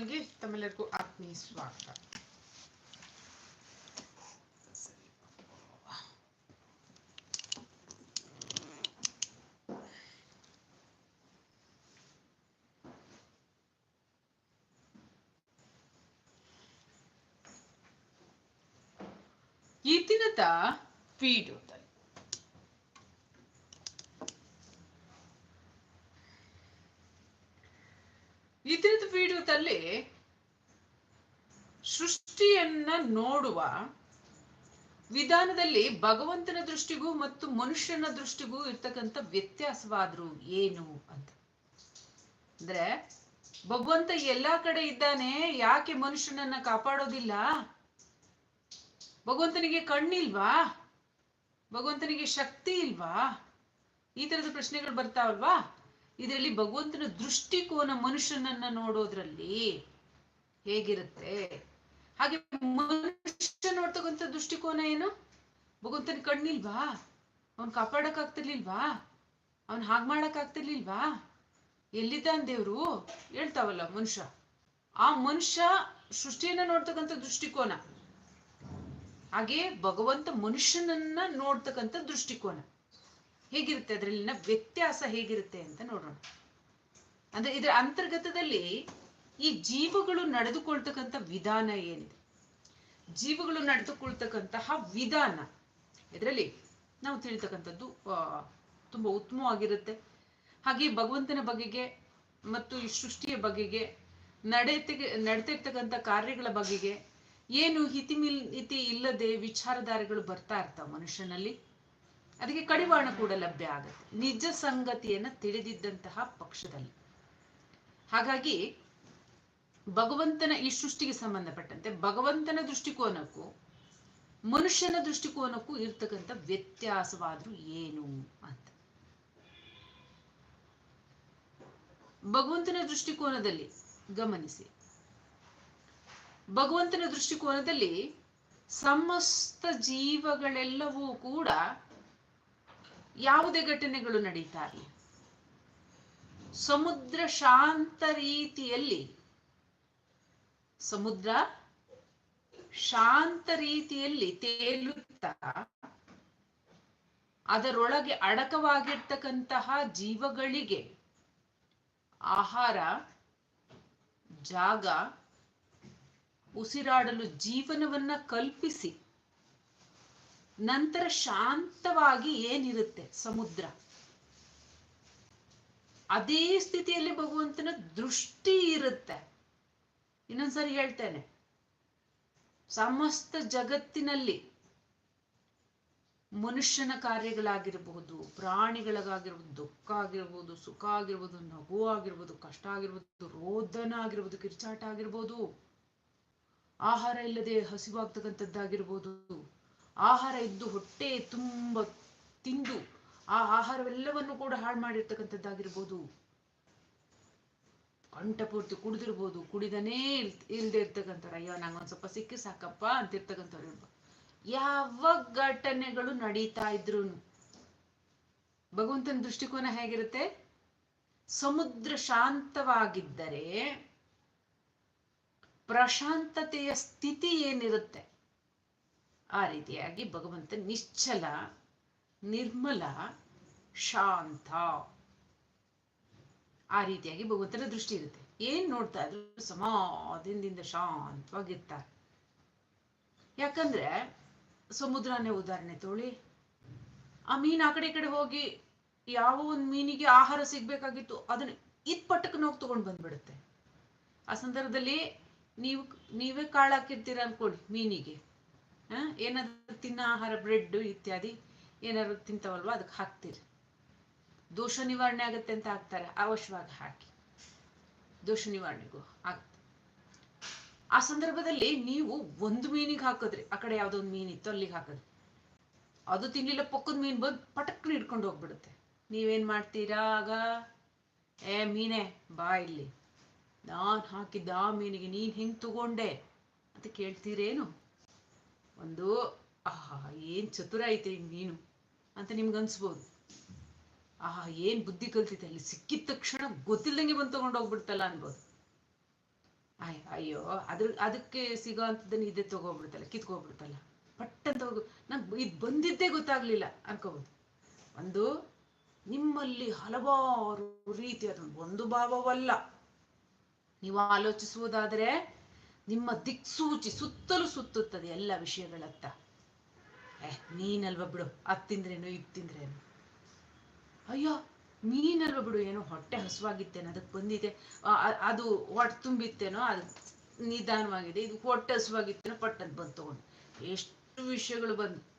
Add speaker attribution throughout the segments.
Speaker 1: മലയാളത്തിലേക്ക് തമിഴർക്കു ആത്മീയ സ്വാഗതം ഇതിനതാ വീഡിയോ ವಿಡಿಯೋದಲ್ಲಿ ಸೃಷ್ಟಿಯನ್ನ ನೋಡುವ ವಿಧಾನದಲ್ಲಿ ಭಗವಂತನ ದೃಷ್ಟಿಗೂ ಮತ್ತು ಮನುಷ್ಯನ ದೃಷ್ಟಿಗೂ ಇರ್ತಕ್ಕಂಥ ವ್ಯತ್ಯಾಸವಾದ್ರು ಏನು ಅಂತ. ಅಂದ್ರೆ ಭಗವಂತ ಎಲ್ಲಾ ಕಡೆ ಇದ್ದಾನೆ, ಯಾಕೆ ಮನುಷ್ಯನನ್ನ ಕಾಪಾಡೋದಿಲ್ಲ? ಭಗವಂತನಿಗೆ ಕಣ್ಣಿಲ್ವಾ? ಭಗವಂತನಿಗೆ ಶಕ್ತಿ ಇಲ್ವಾ? ಈ ತರದ ಪ್ರಶ್ನೆಗಳು ಬರ್ತಾವಲ್ವಾ? ಇದರಲ್ಲಿ ಭಗವಂತನ ದೃಷ್ಟಿಕೋನ ಮನುಷ್ಯನನ್ನ ನೋಡೋದ್ರಲ್ಲಿ ಹೇಗಿರುತ್ತೆ? ಹಾಗೆ ಮನುಷ್ಯ ನೋಡ್ತಕ್ಕಂಥ ದೃಷ್ಟಿಕೋನ ಏನು? ಭಗವಂತನ ಕಣ್ಣಿಲ್ವಾ? ಅವನ್ ಕಾಪಾಡಕ್ ಆಗ್ತಿರ್ಲಿಲ್ವಾ ಅವನ್ ಹಾಗ್ ಮಾಡಕ್ ಆಗ್ತಿರ್ಲಿಲ್ವಾ ದೇವ್ರು? ಹೇಳ್ತಾವಲ್ಲ ಮನುಷ್ಯ. ಆ ಮನುಷ್ಯ ಸೃಷ್ಟಿಯನ್ನ ನೋಡ್ತಕ್ಕಂಥ ದೃಷ್ಟಿಕೋನ. ಹಾಗೆ ಭಗವಂತ ಮನುಷ್ಯನನ್ನ ನೋಡ್ತಕ್ಕಂಥ ದೃಷ್ಟಿಕೋನ. ಹೇಗಿರುತ್ತೆ ಅದರಲ್ಲಿನ ವ್ಯತ್ಯಾಸ ಹೇಗಿರುತ್ತೆ ಅಂತ ನೋಡೋಣ ಅಂದ್ರೆ ಇದರ ಅಂತರ್ಗತದಲ್ಲಿ ಈ ಜೀವಗಳು ನಡೆದುಕೊಳ್ತಕ್ಕಂಥ ವಿಧಾನ ಏನಿದೆ? ಜೀವಗಳು ನಡೆದುಕೊಳ್ತಕ್ಕಂತಹ ವಿಧಾನ ಇದರಲ್ಲಿ ನಾವು ತಿಳಿತಕ್ಕಂಥದ್ದು ತುಂಬ ಉತ್ತಮವಾಗಿರುತ್ತೆ. ಹಾಗೆ ಭಗವಂತನ ಬಗೆಗೆ ಮತ್ತು ಈ ಸೃಷ್ಟಿಯ ಬಗೆಗೆ ನಡೆತಿಗೆ ನಡ್ತಿರ್ತಕ್ಕಂಥ ಕಾರ್ಯಗಳ ಬಗೆಗೆ ಏನು ಹಿತಿಮಿಲ್ ಇತಿ ಇಲ್ಲದೆ ವಿಚಾರಧಾರೆಗಳು ಬರ್ತಾ ಇರ್ತಾವ ಮನುಷ್ಯನಲ್ಲಿ. ಅದಕ್ಕೆ ಕಡಿವಾಣ ಕೂಡ ಲಭ್ಯ ಆಗುತ್ತೆ. ನಿಜ ಸಂಗತಿಯನ್ನ ತಿಳಿದಿದ್ದಂತಹ ಪಕ್ಷದಲ್ಲಿ. ಹಾಗಾಗಿ ಭಗವಂತನ ಈ ಸೃಷ್ಟಿಗೆ ಸಂಬಂಧಪಟ್ಟಂತೆ ಭಗವಂತನ ದೃಷ್ಟಿಕೋನಕ್ಕೂ ಮನುಷ್ಯನ ದೃಷ್ಟಿಕೋನಕ್ಕೂ ಇರ್ತಕ್ಕಂಥ ವ್ಯತ್ಯಾಸವಾದ್ರೂ ಏನು ಅಂತ. ಭಗವಂತನ ದೃಷ್ಟಿಕೋನದಲ್ಲಿ ಗಮನಿಸಿ. ಭಗವಂತನ ದೃಷ್ಟಿಕೋನದಲ್ಲಿ ಸಮಸ್ತ ಜೀವಗಳೆಲ್ಲವೂ ಕೂಡ ಯಾವುದೇ ಘಟನೆಗಳು ನಡೀತಾ ಇರಲಿ. ಸಮುದ್ರ ಶಾಂತ ರೀತಿಯಲ್ಲಿ, ಸಮುದ್ರ ಶಾಂತ ರೀತಿಯಲ್ಲಿ ತೇಲುತ್ತಾ, ಅದರೊಳಗೆ ಅಡಕವಾಗಿರ್ತಕ್ಕಂತಹ ಜೀವಗಳಿಗೆ ಆಹಾರ, ಜಾಗ, ಉಸಿರಾಡಲು ಜೀವನವನ್ನ ಕಲ್ಪಿಸಿ. ನಂತರ ಶಾಂತವಾಗಿ ಏನಿರುತ್ತೆ? ಸಮುದ್ರ. ಅದೇ ಸ್ಥಿತಿಯಲ್ಲಿ ಭಗವಂತನ ದೃಷ್ಟಿ ಇರುತ್ತೆ. ಇನ್ನೊಂದ್ಸರಿ ಹೇಳ್ತೇನೆ. ಸಮಸ್ತ ಜಗತ್ತಿನಲ್ಲಿ ಮನುಷ್ಯನ ಕಾರ್ಯಗಳಾಗಿರಬಹುದು ಪ್ರಾಣಿಗಳಿಗಾಗಿರ್ಬೋದು ದುಃಖ ಆಗಿರ್ಬೋದು ಸುಖ ಆಗಿರ್ಬೋದು ನಗು ಆಗಿರ್ಬೋದು ಕಷ್ಟ ಆಗಿರ್ಬೋದು ರೋದನ ಆಗಿರ್ಬೋದು ಕಿರ್ಚಾಟ ಆಗಿರ್ಬೋದು, ಆಹಾರ ಇಲ್ಲದೆ ಹಸಿವಾಗ್ತಕ್ಕಂಥದ್ದಾಗಿರ್ಬೋದು ಆಹಾರ ಇದ್ದು ಹೊಟ್ಟೆ ತುಂಬ ತಿಂದು ಆ ಆಹಾರವೆಲ್ಲವನ್ನು ಕೂಡ ಹಾಳು ಮಾಡಿರ್ತಕ್ಕಂಥದ್ದಾಗಿರ್ಬೋದು. ಕಂಠಪೂರ್ತಿ ಕುಡಿದಿರ್ಬೋದು, ಕುಡಿದನೇ ಇಲ್, ಇಲ್ದೇ ಇರ್ತಕ್ಕಂಥವ್ರು. ಅಯ್ಯೋ, ನಂಗೊಂದ್ ಸ್ವಲ್ಪ ಸಿಕ್ಕಿ ಸಾಕಪ್ಪ ಅಂತಿರ್ತಕ್ಕಂಥವ್ರು ಇರ್ಬೋದು ಯಾವ ಘಟನೆಗಳು ನಡೀತಾ ಇದ್ರು ಭಗವಂತನ ದೃಷ್ಟಿಕೋನ ಹೇಗಿರುತ್ತೆ? ಸಮುದ್ರ ಶಾಂತವಾಗಿದ್ದರೆ ಪ್ರಶಾಂತತೆಯ ಸ್ಥಿತಿ ಏನಿರುತ್ತೆ? ಆ ರೀತಿಯಾಗಿ ಭಗವಂತ ನಿಶ್ಚಲ, ನಿರ್ಮಲ, ಶಾಂತ ಆ ರೀತಿಯಾಗಿ ಭಗವಂತನ ದೃಷ್ಟಿ ಇರುತ್ತೆ. ಏನ್ ನೋಡ್ತಾ ಇದ್ರು ಸಮಾಧಿಂದ ಶಾಂತವಾಗಿರ್ತಾರೆ. ಯಾಕಂದ್ರೆ ಸಮುದ್ರನೇ ಉದಾಹರಣೆ ತೋಳಿ. ಆ ಮೀನ್ ಆ ಕಡೆ ಕಡೆ ಹೋಗಿ ಯಾವ ಒಂದು ಮೀನಿಗೆ ಆಹಾರ ಸಿಗ್ಬೇಕಾಗಿತ್ತು ಅದನ್ನ ಇದ್ ಪಟ್ಟಕ್ಕೆ ಹೋಗಿ ತಗೊಂಡ್ ಬಂದ್ಬಿಡುತ್ತೆ. ಆ ಸಂದರ್ಭದಲ್ಲಿ ನೀವು, ನೀವೇ ಕಾಳಾಕಿರ್ತೀರ ಅನ್ಕೊಳ್ಳಿ ಮೀನಿಗೆ. ಏನಾದ್ರು ತಿನ್ನ ಆಹಾರ ಬ್ರೆಡ್ ಇತ್ಯಾದಿ ಏನಾದ್ರು ತಿಂತಾವಲ್ವಾ? ಅದಕ್ಕೆ ಹಾಕ್ತೀರಿ. ದೋಷ ನಿವಾರಣೆ ಆಗುತ್ತೆ ಅಂತ ಹಾಕ್ತಾರೆ. ಅವಶ್ಯವಾಗಿ ಹಾಕಿ. ದೋಷ ನಿವಾರಣೆಗೂ ಆಗುತ್ತೆ. ಆ ಸಂದರ್ಭದಲ್ಲಿ ನೀವು ಒಂದು ಮೀನಿಗೆ ಹಾಕಿದ್ರಿ, ಆ ಕಡೆ ಯಾವ್ದೋ ಒಂದು ಮೀನ್ ಇತ್ತು ಅಲ್ಲಿಗೆ ಹಾಕಿದ್ರಿ, ಅದು ತಿನ್ಲಿಲ್ಲ, ಪಕ್ಕದ ಮೀನ್ ಬಂದು ಪಟಕ್ನ ಹಿಡ್ಕೊಂಡು ಹೋಗ್ಬಿಡುತ್ತೆ. ನೀವೇನ್ ಮಾಡ್ತೀರಾ ಆಗ? ಏ ಮೀನೇ, ಬಾ ಇಲ್ಲಿ. ನಾನ್ ಹಾಕಿದ್ದ ಆ ಮೀನಿಗೆ ನೀನ್ ಹೆಂಗ್ ತಗೊಂಡೆ? ಅಂತ ಕೇಳ್ತೀರೇನು? ಒಂದು, ಆಹಾ, ಏನ್ ಚತುರ ಐತೆ ನೀನು ಅಂತ ನಿಮ್ಗೆ ಅನ್ಸ್ಬೋದು. ಆಹಾ, ಏನ್ ಬುದ್ಧಿ ಕಲ್ತಿದೆ ಅಲ್ಲಿ ಸಿಕ್ಕಿದ ತಕ್ಷಣ ಗೊತ್ತಿಲ್ದಂಗೆ ಬಂದು ತಗೊಂಡೋಗ್ಬಿಡ್ತಲ್ಲ ಅನ್ಬೋದು. ಆಯ್, ಅಯ್ಯೋ, ಅದ್ರ, ಅದಕ್ಕೆ ಸಿಗೋ ಅಂಥದ್ದನ್ನ ಇದೇ ತಗೋಬಿಡ್ತಲ್ಲ ಕಿತ್ಕೋಬಿಡ್ತಲ್ಲ ಪಟ್ ಅಂತ ಹೋಗು, ನಂಗೆ ಇದು ಬಂದಿದ್ದೇ ಗೊತ್ತಾಗ್ಲಿಲ್ಲ ಅನ್ಕೋಬೋದು. ಒಂದು, ನಿಮ್ಮಲ್ಲಿ ಹಲವಾರು ರೀತಿಯಾದ ಒಂದು ಭಾವವಲ್ಲ. ನೀವು ಆಲೋಚಿಸುವುದಾದರೆ ನಿಮ್ಮ ದಿಕ್ಸೂಚಿ ಸುತ್ತಲೂ ಸುತ್ತುತ್ತದೆ ಎಲ್ಲ ವಿಷಯಗಳತ್ತ. ಏ, ನೀನಲ್ವ ಬಿಡು, ಅದ್ ತಿಂದ್ರೇನು, ಇದು ತಿಂದ್ರೇನು? ಅಯ್ಯೋ, ನೀನಲ್ವ ಬಿಡು, ಏನೋ ಹೊಟ್ಟೆ ಹಸುವಾಗಿತ್ತೇನೋ ಅದಕ್ಕೆ ಬಂದಿದೆ. ಅದು ಹೊಟ್ಟೆ ತುಂಬಿತ್ತೇನೋ, ಅದು ನಿಧಾನವಾಗಿದೆ. ಇದು ಹೊಟ್ಟೆ ಹಸುವಾಗಿತ್ತೇನೋ ಪಟ್ಟಂತ ಬಂದು ತಗೊಂಡು. ಎಷ್ಟು ವಿಷಯಗಳು ಬಂದು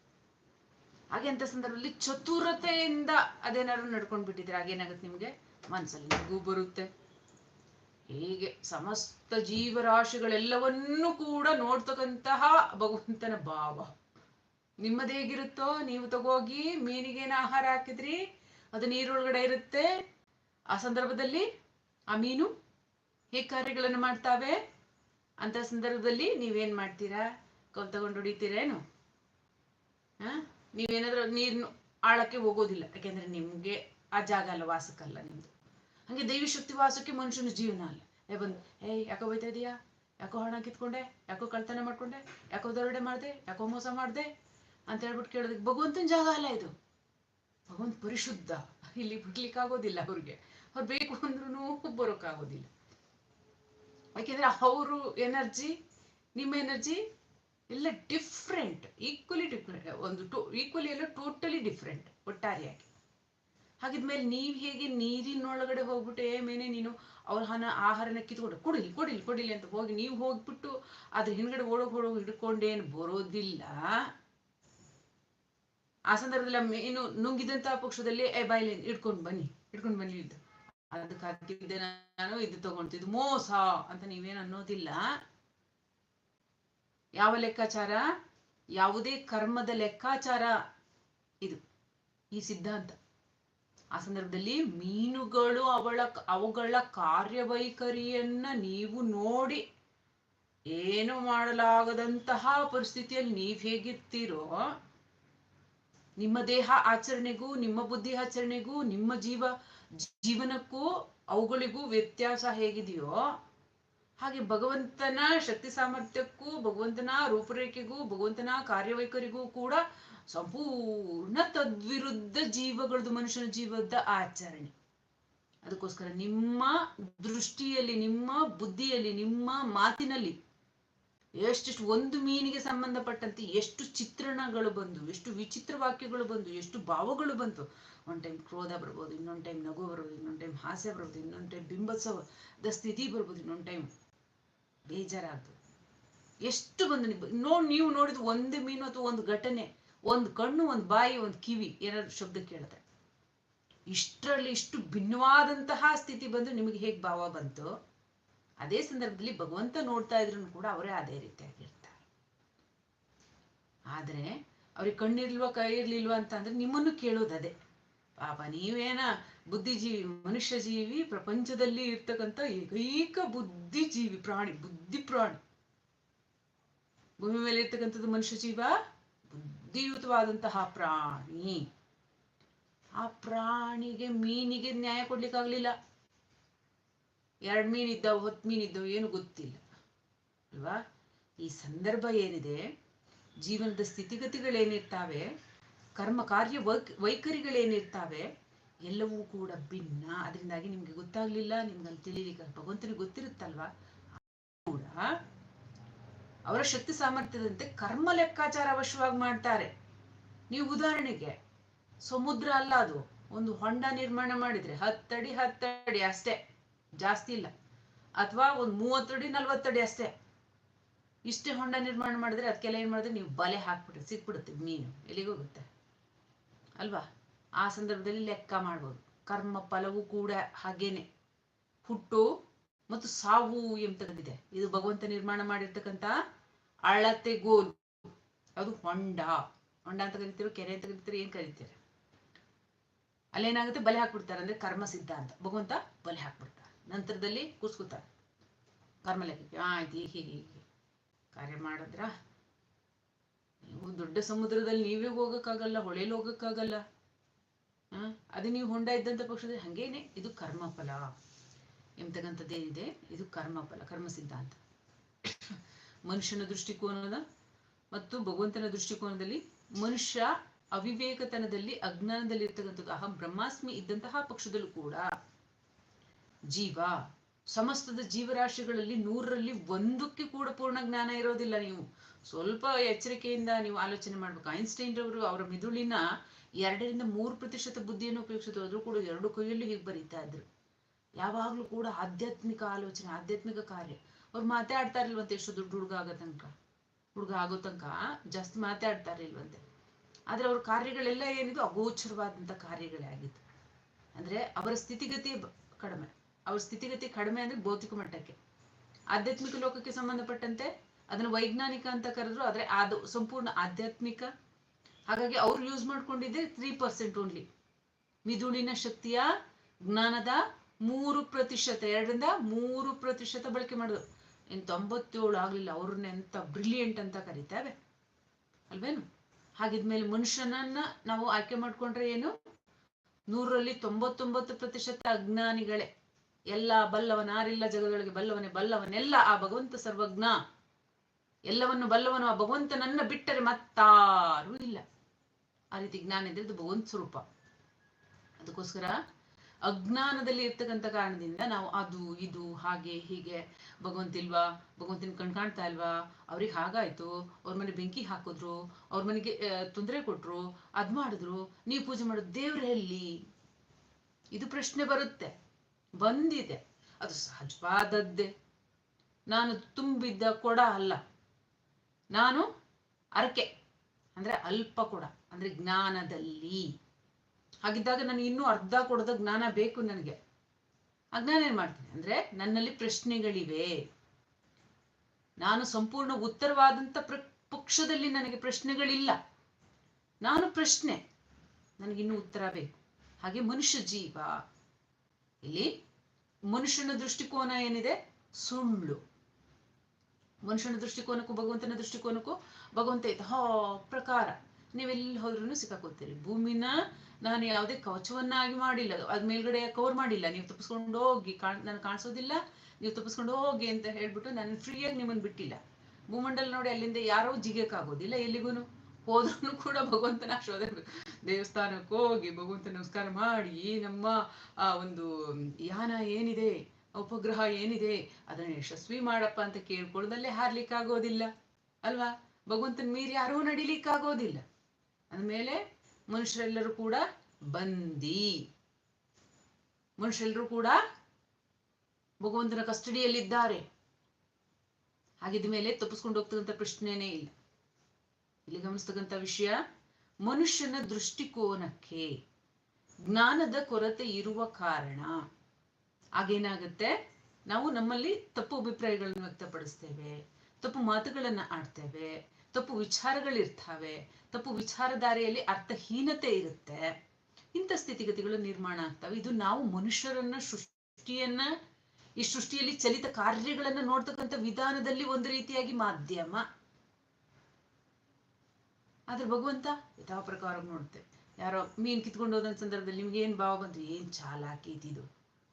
Speaker 1: ಹಾಗೆ ಅಂತ ಸಂದರ್ಭದಲ್ಲಿ ಚತುರತೆಯಿಂದ ಅದೇನಾದ್ರು ನಡ್ಕೊಂಡು ಬಿಟ್ಟಿದ್ರೆ ಹಾಗೇನಾಗುತ್ತೆ ನಿಮ್ಗೆ? ಮನ್ಸಲ್ಲಿ ನಗು ಬರುತ್ತೆ. ಹೀಗೆ ಸಮಸ್ತ ಜೀವರಾಶಿಗಳೆಲ್ಲವನ್ನೂ ಕೂಡ ನೋಡ್ತಕ್ಕಂತಹ ಭಗವಂತನ ಭಾವ. ನಿಮ್ಮದು ಹೇಗಿರುತ್ತೋ ನೀವು ತಗೋಗಿ ಮೀನಿಗೇನು ಆಹಾರ ಹಾಕಿದ್ರಿ? ಅದು ನೀರೊಳಗಡೆ ಇರುತ್ತೆ. ಆ ಸಂದರ್ಭದಲ್ಲಿ ಆ ಮೀನು ಹೇಗೆ ಕಾರ್ಯಗಳನ್ನು ಮಾಡ್ತಾವೆ. ಅಂತ ಸಂದರ್ಭದಲ್ಲಿ ನೀವೇನ್ ಮಾಡ್ತೀರಾ? ಕೌಲ್ ತಗೊಂಡು ಹೊಡಿತೀರೇನು ಹಾ ನೀವೇನಾದ್ರೂ ನೀರ್ನು ಆಳಕ್ಕೆ ಹೋಗೋದಿಲ್ಲ. ಯಾಕೆಂದ್ರೆ ನಿಮ್ಗೆ ಆ ಜಾಗ ಅಲ್ಲ, ವಾಸಕ್ಕಲ್ಲ ನಿಮ್ದು. ಹಂಗೆ ದೈವಿ ಶಕ್ತಿ ವಾಸಕ್ಕೆ ಮನುಷ್ಯನ ಜೀವನ ಅಲ್ಲ. ಏ ಬಂದು ಏಯ್ ಯಾಕೋ ಬೈತಾ ಇದೀಯಾ? ಯಾಕೋ ಹಣ ಕಿತ್ಕೊಂಡೆ? ಯಾಕೋ ಕಳ್ತನ ಮಾಡ್ಕೊಂಡೆ? ಯಾಕೋ ದರೋಡೆ ಮಾಡ್ದೆ? ಯಾಕೋ ಮೋಸ ಮಾಡ್ದೆ? ಅಂತ ಹೇಳ್ಬಿಟ್ಟು ಕೇಳೋದಕ್ಕೆ ಭಗವಂತನ ಜಾಗ ಅಲ್ಲ ಇದು. ಭಗವಂತ ಪರಿಶುದ್ಧ. ಇಲ್ಲಿ ಬಿಡ್ಲಿಕ್ಕೆ ಆಗೋದಿಲ್ಲ ಅವ್ರಿಗೆ. ಅವ್ರು ಬೇಕು ಅಂದ್ರೂ ಬರೋಕ್ಕಾಗೋದಿಲ್ಲ. ಯಾಕೆಂದ್ರೆ ಅವರು ಎನರ್ಜಿ, ನಿಮ್ಮ ಎನರ್ಜಿ ಎಲ್ಲ ಡಿಫ್ರೆಂಟ್ ಈಕ್ವಲಿ ಡಿಫ್ರೆಂಟ್ ಒಂದು ಟೋ ಈಕ್ವಲಿ ಎಲ್ಲ ಟೋಟಲಿ ಡಿಫ್ರೆಂಟ್ ಒಟ್ಟಾರೆಯಾಗಿ. ಹಾಗಿದ್ಮೇಲೆ ನೀವು ಹೇಗೆ ನೀರಿನೊಳಗಡೆ ಹೋಗ್ಬಿಟ್ಟು, ಏ ಮೇನೆ ನೀನು ಅವ್ರ ಹಣ, ಆಹಾರನ ಕಿತ್ಕೊಂಡು ಕೊಡಿಲಿ ಕೊಡಿಲಿ ಕೊಡಿಲಿ ಅಂತ ಹೋಗಿ ನೀವು ಹೋಗ್ಬಿಟ್ಟು ಅದ್ರ ಹಿಂದ್ಗಡೆ ಓಡೋಗಿ ಓಡೋಗಿ ಹಿಡ್ಕೊಂಡೇನು ಬರೋದಿಲ್ಲ. ಆ ಸಂದರ್ಭದಲ್ಲಿ ಮೀನು ನುಂಗಿದಂತ ಪಕ್ಷದಲ್ಲಿ, ಏ ಬಾಯ್ಲಿ, ಹಿಡ್ಕೊಂಡು ಬನ್ನಿ ಹಿಡ್ಕೊಂಡು ಬನ್ನಿ ಇದ್ದು ಅದಕ್ಕೆ ಹಾಕಿದ್ದೆ ನಾನು, ಇದು ತಗೊಂತಿದ್ದು ಮೋಸ ಅಂತ ನೀವೇನು ಅನ್ನೋದಿಲ್ಲ. ಯಾವ ಲೆಕ್ಕಾಚಾರ? ಯಾವುದೇ ಕರ್ಮದ ಲೆಕ್ಕಾಚಾರ ಇದು, ಈ ಸಿದ್ಧಾಂತ. ಆ ಸಂದರ್ಭದಲ್ಲಿ ಮೀನುಗಳು ಅವಳ ಅವುಗಳ ಕಾರ್ಯವೈಖರಿಯನ್ನ ನೀವು ನೋಡಿ ಏನು ಮಾಡಲಾಗದಂತಹ ಪರಿಸ್ಥಿತಿಯಲ್ಲಿ ನೀವ್ ಹೇಗಿರ್ತೀರೋ, ನಿಮ್ಮ ದೇಹ ಆಚರಣೆಗೂ, ನಿಮ್ಮ ಬುದ್ಧಿ ಆಚರಣೆಗೂ, ನಿಮ್ಮ ಜೀವ ಜೀವನಕ್ಕೂ ಅವುಗಳಿಗೂ ವ್ಯತ್ಯಾಸ ಹೇಗಿದೆಯೋ, ಹಾಗೆ ಭಗವಂತನ ಶಕ್ತಿ ಸಾಮರ್ಥ್ಯಕ್ಕೂ, ಭಗವಂತನ ರೂಪರೇಖೆಗೂ, ಭಗವಂತನ ಕಾರ್ಯವೈಖರಿಗೂ ಕೂಡ ಸಂಪೂರ್ಣ ತದ್ವಿರುದ್ಧ ಜೀವಗಳದ್ದು ಮನುಷ್ಯನ ಜೀವದ ಆಚರಣೆ. ಅದಕ್ಕೋಸ್ಕರ ನಿಮ್ಮ ದೃಷ್ಟಿಯಲ್ಲಿ, ನಿಮ್ಮ ಬುದ್ಧಿಯಲ್ಲಿ, ನಿಮ್ಮ ಮಾತಿನಲ್ಲಿ ಎಷ್ಟೆಷ್ಟು ಒಂದು ಮೀನಿಗೆ ಸಂಬಂಧಪಟ್ಟಂತೆ ಎಷ್ಟು ಚಿತ್ರಣಗಳು ಬಂದು, ಎಷ್ಟು ವಿಚಿತ್ರ ವಾಕ್ಯಗಳು ಬಂದು, ಎಷ್ಟು ಭಾವಗಳು ಬಂತು ಒಂದ್ ಟೈಮ್ ಕ್ರೋಧ ಬರ್ಬೋದು, ಇನ್ನೊಂದ್ ಟೈಮ್ ನಗು ಬರ್ಬೋದು, ಇನ್ನೊಂದು ಟೈಮ್ ಹಾಸ್ಯ ಬರ್ಬೋದು, ಇನ್ನೊಂದ್ ಟೈಮ್ ಬಿಂಬತ್ಸವದ ಸ್ಥಿತಿ ಬರ್ಬೋದು, ಇನ್ನೊಂದ್ ಟೈಮ್ ಬೇಜಾರಾಗ್ತದೆ ಎಷ್ಟು ಬಂದು ನೋಡಿ ನೀವು ನೋಡಿದ ಒಂದು ಮೀನು ಅಥವಾ ಒಂದು ಘಟನೆ ಒಂದು ಕಣ್ಣು, ಒಂದು ಬಾಯಿ, ಒಂದು ಕಿವಿ ಏನಾದ್ರು ಶಬ್ದ ಕೇಳಿದ್ರೆ ಇಷ್ಟರಲ್ಲಿ ಇಷ್ಟು ಭಿನ್ನವಾದಂತಹ ಸ್ಥಿತಿ ಬಂದು ನಿಮಗೆ ಹೇಗೆ ಭಾವ ಬಂತು? ಅದೇ ಸಂದರ್ಭದಲ್ಲಿ ಭಗವಂತ ನೋಡ್ತಾ ಇದ್ರು ಕೂಡ ಅವರೇ ಅದೇ ರೀತಿಯಾಗಿರ್ತಾರೆ. ಆದರೆ ಅವ್ರಿಗೆ ಕಣ್ಣಿರ್ಲ್ವ ಕೈ ಇರ್ಲಿಲ್ವ ಅಂತ ಅಂದ್ರೆ ನಿಮ್ಮನ್ನು ಕೇಳೋದು ಅದೇ. ಪಾಪ ನೀವೇನ ಬುದ್ಧಿಜೀವಿ ಮನುಷ್ಯ ಜೀವಿ ಪ್ರಪಂಚದಲ್ಲಿ ಇರ್ತಕ್ಕಂಥ ಏಕೈಕ ಬುದ್ಧಿಜೀವಿ ಪ್ರಾಣಿ, ಬುದ್ಧಿ ಪ್ರಾಣಿ. ಭೂಮಿ ಮೇಲೆ ಇರ್ತಕ್ಕಂಥದ್ದು ಮನುಷ್ಯ ಜೀವ ಬುದ್ಧಿಯುತವಾದಂತಹ ಪ್ರಾಣಿ. ಆ ಪ್ರಾಣಿಗೆ ಮೀನಿಗೆ ನ್ಯಾಯ ಕೊಡ್ಲಿಕ್ಕಾಗ್ಲಿಲ್ಲ. ಎರಡ್ ಮೀನಿದ್ದವು ಇದ್ದಾವ, ಹೊತ್ತು ಮೀನ್ ಇದ್ದಾವ, ಏನು ಗೊತ್ತಿಲ್ಲ. ಅಲ್ವಾ? ಈ ಸಂದರ್ಭ ಏನಿದೆ? ಜೀವನದ ಸ್ಥಿತಿಗತಿಗಳೇನಿರ್ತಾವೆ? ಕರ್ಮ ಕಾರ್ಯ ವೈಖರಿಗಳೇನಿರ್ತಾವೆ? ಎಲ್ಲವೂ ಕೂಡ ಭಿನ್ನ. ಅದರಿಂದಾಗಿ ನಿಮ್ಗೆ ಗೊತ್ತಾಗ್ಲಿಲ್ಲ ನಿಮ್ಗೆ ಅಲ್ಲಿ ತಿಳಿಲಿಕ್ಕೆ ಭಗವಂತನಿಗೆ ಗೊತ್ತಿರುತ್ತಲ್ವಾ? ಕೂಡ ಅವರ ಶಕ್ತಿ ಸಾಮರ್ಥ್ಯದಂತೆ ಕರ್ಮ ಲೆಕ್ಕಾಚಾರ ಅವಶ್ಯವಾಗಿ ಮಾಡ್ತಾರೆ. ನೀವು ಉದಾಹರಣೆಗೆ, ಸಮುದ್ರ ಅಲ್ಲ ಅದು, ಒಂದು ಹೊಂಡ ನಿರ್ಮಾಣ ಮಾಡಿದ್ರೆ ಹತ್ತಡಿ ಹತ್ತಡಿ ಅಷ್ಟೇ, ಜಾಸ್ತಿ ಇಲ್ಲ. ಅಥವಾ ಒಂದು ಮೂವತ್ತಡಿ ನಲ್ವತ್ತಡಿ ಅಷ್ಟೇ. ಇಷ್ಟೇ ಹೊಂಡ ನಿರ್ಮಾಣ ಮಾಡಿದ್ರೆ ಅದಕ್ಕೆಲ್ಲ ಏನ್ ಮಾಡಿದ್ರೆ ನೀವು ಬಲೆ ಹಾಕ್ಬಿಟ್ರೆ, ಸಿಕ್ಬಿಡುತ್ತೆ ಮೀನು ಎಲ್ಲಿಗೋಗುತ್ತೆ ಅಲ್ವಾ? ಆ ಸಂದರ್ಭದಲ್ಲಿ ಲೆಕ್ಕ ಮಾಡ್ಬೋದು. ಕರ್ಮ ಫಲವು ಕೂಡ ಹಾಗೇನೆ. ಹುಟ್ಟು ಮತ್ತು ಸಾವು ಎಂತಕ್ಕಂತಿದೆ ಇದು ಭಗವಂತ ನಿರ್ಮಾಣ ಮಾಡಿರ್ತಕ್ಕಂಥ ಅಳತೆಗೋಲು ಅದು ಹೊಂಡ. ಹೊಂಡ ಅಂತ ಕರಿತೀರೋ, ಕೆರೆ ಅಂತ ಕರಿತೀರೋ, ಏನ್ ಕರಿತೀರ ಅಲ್ಲೇನಾಗುತ್ತೆ? ಬಲೆ ಹಾಕ್ಬಿಡ್ತಾರೆ ಅಂದ್ರೆ ಕರ್ಮ ಸಿದ್ಧಾಂತ. ಭಗವಂತ ಬಲೆ ಹಾಕ್ಬಿಡ್ತಾರೆ ನಂತರದಲ್ಲಿ ಕೂಸ್ಕೊತಾರೆ ಕರ್ಮ ಲೆಕ್ಕಕ್ಕೆ ಆಯ್ತು, ಹೀಗೆ ಹೀಗೆ ಕಾರ್ಯ ಮಾಡಿದ್ರ? ನೀವು ದೊಡ್ಡ ಸಮುದ್ರದಲ್ಲಿ ನೀವೇ ಹೋಗಕ್ಕಾಗಲ್ಲ, ಹೊಳೆಯಲ್ಲಿ ಹೋಗಕ್ಕಾಗಲ್ಲ. ಹಾ ಅದು ನೀವು ಹೊಂಡ ಇದ್ದಂತ ಪಕ್ಷದಲ್ಲಿ ಹಂಗೇನೆ. ಇದು ಕರ್ಮಫಲ. ಎಂಬತಕ್ಕಂಥದ್ದೇನಿದೆ ಇದು? ಕರ್ಮಫಲ, ಕರ್ಮ ಸಿದ್ಧಾಂತ. ಮನುಷ್ಯನ ದೃಷ್ಟಿಕೋನದ ಮತ್ತು ಭಗವಂತನ ದೃಷ್ಟಿಕೋನದಲ್ಲಿ ಮನುಷ್ಯ ಅವಿವೇಕತನದಲ್ಲಿ ಅಜ್ಞಾನದಲ್ಲಿ ಇರ್ತಕ್ಕಂಥದ್ದು ಅಹಂ ಬ್ರಹ್ಮಾಸ್ಮಿ ಇದ್ದಂತಹ ಪಕ್ಷದಲ್ಲೂ ಕೂಡ ಜೀವ, ಸಮಸ್ತದ ಜೀವರಾಶಿಗಳಲ್ಲಿ ನೂರರಲ್ಲಿ ಒಂದಕ್ಕೆ ಕೂಡ ಪೂರ್ಣ ಜ್ಞಾನ ಇರೋದಿಲ್ಲ ನೀವು. ಸ್ವಲ್ಪ ಎಚ್ಚರಿಕೆಯಿಂದ ನೀವು ಆಲೋಚನೆ ಮಾಡ್ಬೇಕು. ಐನ್ಸ್ಟೈನ್ ರವರು ಅವರ ಮಿದುಳಿನ ಎರಡರಿಂದ ಮೂರು ಪ್ರತಿಶತ ಬುದ್ಧಿಯನ್ನು ಉಪಯೋಗಿಸಿದ್ರು. ಆದ್ರೂ ಕೂಡ ಎರಡು ಕೈಯಲ್ಲಿ ಹೀಗೆ ಬರೀತಾ ಇದ್ರು. ಯಾವಾಗ್ಲೂ ಕೂಡ ಆಧ್ಯಾತ್ಮಿಕ ಆಲೋಚನೆ, ಆಧ್ಯಾತ್ಮಿಕ ಕಾರ್ಯ. ಅವ್ರು ಮಾತಾಡ್ತಾ ಇಲ್ವಂತೆ ಎಷ್ಟು ದುಡ್ಡು ಹುಡುಗ ಆಗೋ ತನಕ. ಹುಡುಗ ಆಗೋ ತನಕ ಜಾಸ್ತಿ ಮಾತಾಡ್ತಾ ಇಲ್ವಂತೆ ಆದ್ರೆ ಅವ್ರ ಕಾರ್ಯಗಳೆಲ್ಲ ಏನಿದು ಅಗೋಚರವಾದಂತ ಕಾರ್ಯಗಳೇ ಆಗಿತ್ತು ಅಂದ್ರೆ ಅವರ ಸ್ಥಿತಿಗತಿ ಕಡಿಮೆ. ಅವ್ರ ಸ್ಥಿತಿಗತಿ ಕಡಿಮೆ ಅಂದ್ರೆ ಭೌತಿಕ ಮಟ್ಟಕ್ಕೆ. ಆಧ್ಯಾತ್ಮಿಕ ಲೋಕಕ್ಕೆ ಸಂಬಂಧಪಟ್ಟಂತೆ ಅದನ್ನ ವೈಜ್ಞಾನಿಕ ಅಂತ ಕರೆದ್ರು, ಆದ್ರೆ ಅದು ಸಂಪೂರ್ಣ ಆಧ್ಯಾತ್ಮಿಕ. ಹಾಗಾಗಿ ಅವ್ರು ಯೂಸ್ ಮಾಡ್ಕೊಂಡಿದ್ದೆ ತ್ರೀ ಪರ್ಸೆಂಟ್ ಓನ್ಲಿ ಮಿದುಳಿನ ಶಕ್ತಿಯ, ಜ್ಞಾನದ ಮೂರು ಪ್ರತಿಶತ, ಎರಡರಿಂದ ಮೂರು ಪ್ರತಿಶತ ಬಳಕೆ ಮಾಡೋದು. ಇನ್ ತೊಂಬತ್ತೇಳು ಆಗ್ಲಿಲ್ಲ, ಅವ್ರನ್ನ ಎಂತ ಬ್ರಿಲಿಯಂಟ್ ಅಂತ ಕರಿತೇವೆ ಅಲ್ವೇನು? ಹಾಗಿದ್ಮೇಲೆ ಮನುಷ್ಯನನ್ನ ನಾವು ಆಯ್ಕೆ ಮಾಡ್ಕೊಂಡ್ರೆ ಏನು? ನೂರರಲ್ಲಿ ತೊಂಬತ್ತೊಂಬತ್ತು ಪ್ರತಿಶತ ಅಜ್ಞಾನಿಗಳೇ. ಎಲ್ಲ ಬಲ್ಲವನಾರಿಲ್ಲ ಜಗದೊಳಗೆ, ಬಲ್ಲವನೇ ಬಲ್ಲವನೆಲ್ಲ ಆ ಭಗವಂತ ಸರ್ವಜ್ಞ. ಎಲ್ಲವನ್ನು ಬಲ್ಲವನು, ಆ ಭಗವಂತನನ್ನ ಬಿಟ್ಟರೆ ಮತ್ತಾರೂ ಇಲ್ಲ. ಆ ರೀತಿ ಜ್ಞಾನ ಇದ್ರೆ ಇದು ಭಗವಂತ ಸ್ವರೂಪ. ಅದಕ್ಕೋಸ್ಕರ ಅಜ್ಞಾನದಲ್ಲಿ ಇರ್ತಕ್ಕಂಥ ಕಾರಣದಿಂದ ನಾವು ಅದು, ಇದು, ಹಾಗೆ, ಹೀಗೆ ಭಗವಂತಿಲ್ವಾ ಭಗವಂತನ ಕಣ್ ಕಾಣ್ತಾ ಇಲ್ವಾ, ಅವ್ರಿಗೆ ಹಾಗಾಯ್ತು, ಅವ್ರ ಮನೆ ಬೆಂಕಿ ಹಾಕಿದ್ರು, ಅವ್ರ ಮನೆಗೆ ತೊಂದರೆ ಕೊಟ್ರು, ಅದ್ ಮಾಡಿದ್ರು, ನೀವು ಪೂಜೆ ಮಾಡೋದು ದೇವ್ರ ಎಲ್ಲಿ ಇದು ಪ್ರಶ್ನೆ ಬರುತ್ತೆ, ಬಂದಿದೆ. ಅದು ಸಹಜವಾದದ್ದೇ. ನಾನು ತುಂಬಿದ್ದ ಕೊಡ ಅಲ್ಲ. ನಾನು ಅರಕೆ, ಅಂದ್ರೆ ಅಲ್ಪ ಕೊಡ, ಅಂದ್ರೆ ಜ್ಞಾನದಲ್ಲಿ. ಹಾಗಿದ್ದಾಗ ನನಗೆ ಇನ್ನೂ ಅರ್ಧ ಕೊಡದ ಜ್ಞಾನ ಬೇಕು ನನಗೆ. ಆ ಜ್ಞಾನ ಏನ್ ಮಾಡ್ತೀನಿ? ಅಂದ್ರೆ ನನ್ನಲ್ಲಿ ಪ್ರಶ್ನೆಗಳಿವೆ. ನಾನು ಸಂಪೂರ್ಣ ಉತ್ತರವಾದಂತ ಪ್ರ- ಪಕ್ಷದಲ್ಲಿ ನನಗೆ ಪ್ರಶ್ನೆಗಳಿಲ್ಲ. ನಾನು ಪ್ರಶ್ನೆ, ನನಗಿನ್ನೂ ಉತ್ತರ ಬೇಕು. ಹಾಗೆ ಮನುಷ್ಯ ಜೀವ. ಇಲ್ಲಿ ಮನುಷ್ಯನ ದೃಷ್ಟಿಕೋನ ಏನಿದೆ? ಸುಳ್ಳು. ಮನುಷ್ಯನ ದೃಷ್ಟಿಕೋನಕ್ಕೂ ಭಗವಂತನ ದೃಷ್ಟಿಕೋನಕ್ಕೂ ಭಗವಂತ ಇದ್ದ ಪ್ರಕಾರ. ನೀವೆಲ್ಲಿ ಹೋದ್ರೂ ಸಿಕ್ಕಾಕೋತೀರಿ ಭೂಮಿನ ನಾನು ಯಾವುದೇ ಕವಚವನ್ನಾಗಿ ಮಾಡಿಲ್ಲ. ಅದ್ ಮೇಲ್ಗಡೆ ಕವರ್ ಮಾಡಿಲ್ಲ. ನೀವು ತಪ್ಪಿಸ್ಕೊಂಡು ಹೋಗಿ, ಕಾಣ್, ನಾನು ಕಾಣಿಸೋದಿಲ್ಲ. ನೀವು ತಪ್ಪಿಸ್ಕೊಂಡು ಹೋಗಿ ಅಂತ ಹೇಳ್ಬಿಟ್ಟು ನಾನು ಫ್ರೀಯಾಗಿ ನಿಮ್ಮನ್ನು ಬಿಟ್ಟಿಲ್ಲ. ಭೂಮಂಡಲ ನೋಡಿ ಅಲ್ಲಿಂದ ಯಾರೋ ಜಿಗಕ್ಕಾಗೋದಿಲ್ಲ ಎಲ್ಲಿಗೂ ಹೋದ್ರೂ ಕೂಡ ಭಗವಂತನ ಬೇಕು. ದೇವಸ್ಥಾನಕ್ಕೆ ಹೋಗಿ ಭಗವಂತ ನಮಸ್ಕಾರ ಮಾಡಿ ನಮ್ಮ, ಆ, ಒಂದು ಯಾನ ಏನಿದೆ, ಉಪಗ್ರಹ ಏನಿದೆ, ಅದನ್ನ ಯಶಸ್ವಿ ಮಾಡಪ್ಪ ಅಂತ ಕೇಳ್ಕೊಳ್ಳೋದಲ್ಲೇ ಹಾರ್ಲಿಕ್ಕಾಗೋದಿಲ್ಲ. ಅಲ್ವಾ? ಭಗವಂತನ ಮೀರಿ ಯಾರೂ ನಡಿಲಿಕ್ಕಾಗೋದಿಲ್ಲ. ಅಂದಮೇಲೆ ಮನುಷ್ಯರೆಲ್ಲರೂ ಕೂಡ ಬಂದಿ. ಮನುಷ್ಯರೆಲ್ಲರೂ ಕೂಡ ಭಗವಂತನ ಕಸ್ಟಡಿಯಲ್ಲಿದ್ದಾರೆ. ಹಾಗಿದ ಮೇಲೆ ತಪ್ಪಿಸ್ಕೊಂಡು ಹೋಗ್ತಕ್ಕಂಥ ಪ್ರಶ್ನೆನೇ ಇಲ್ಲ. ಇಲ್ಲಿ ಗಮನಿಸ್ತಕ್ಕಂಥ ವಿಷಯ, ಮನುಷ್ಯನ ದೃಷ್ಟಿಕೋನಕ್ಕೆ ಜ್ಞಾನದ ಕೊರತೆ ಇರುವ ಕಾರಣ. ಆಗೇನಾಗುತ್ತೆ ನಾವು ನಮ್ಮಲ್ಲಿ ತಪ್ಪು ಅಭಿಪ್ರಾಯಗಳನ್ನು ವ್ಯಕ್ತಪಡಿಸ್ತೇವೆ, ತಪ್ಪು ಮಾತುಗಳನ್ನು ಆಡ್ತೇವೆ ತಪ್ಪು ವಿಚಾರಗಳಿರ್ತಾವೆ, ತಪ್ಪು ವಿಚಾರಧಾರೆಯಲ್ಲಿ ಅರ್ಥಹೀನತೆ ಇರುತ್ತೆ. ಇಂಥ ಸ್ಥಿತಿಗತಿಗಳು ನಿರ್ಮಾಣ ಆಗ್ತವೆ. ಇದು ನಾವು ಮನುಷ್ಯರನ್ನ ಸೃಷ್ಟಿಯನ್ನ, ಈ ಸೃಷ್ಟಿಯಲ್ಲಿ ಚಲಿತ ಕಾರ್ಯಗಳನ್ನ ನೋಡ್ತಕ್ಕಂಥ ವಿಧಾನದಲ್ಲಿ ಒಂದು ರೀತಿಯಾಗಿ ಮಾಧ್ಯಮ. ಆದ್ರೆ ಭಗವಂತ ಯಥಾ ಪ್ರಕಾರ ನೋಡ್ತೇವೆ ಯಾರೋ ಮೀನ್ ಕಿತ್ಕೊಂಡು ಹೋದ ಸಂದರ್ಭದಲ್ಲಿ ನಿಮ್ಗೆ ಏನ್ ಭಾವ ಬಂತು ಏನ್ ಚಾಲಾಕಿ ಇದಿದು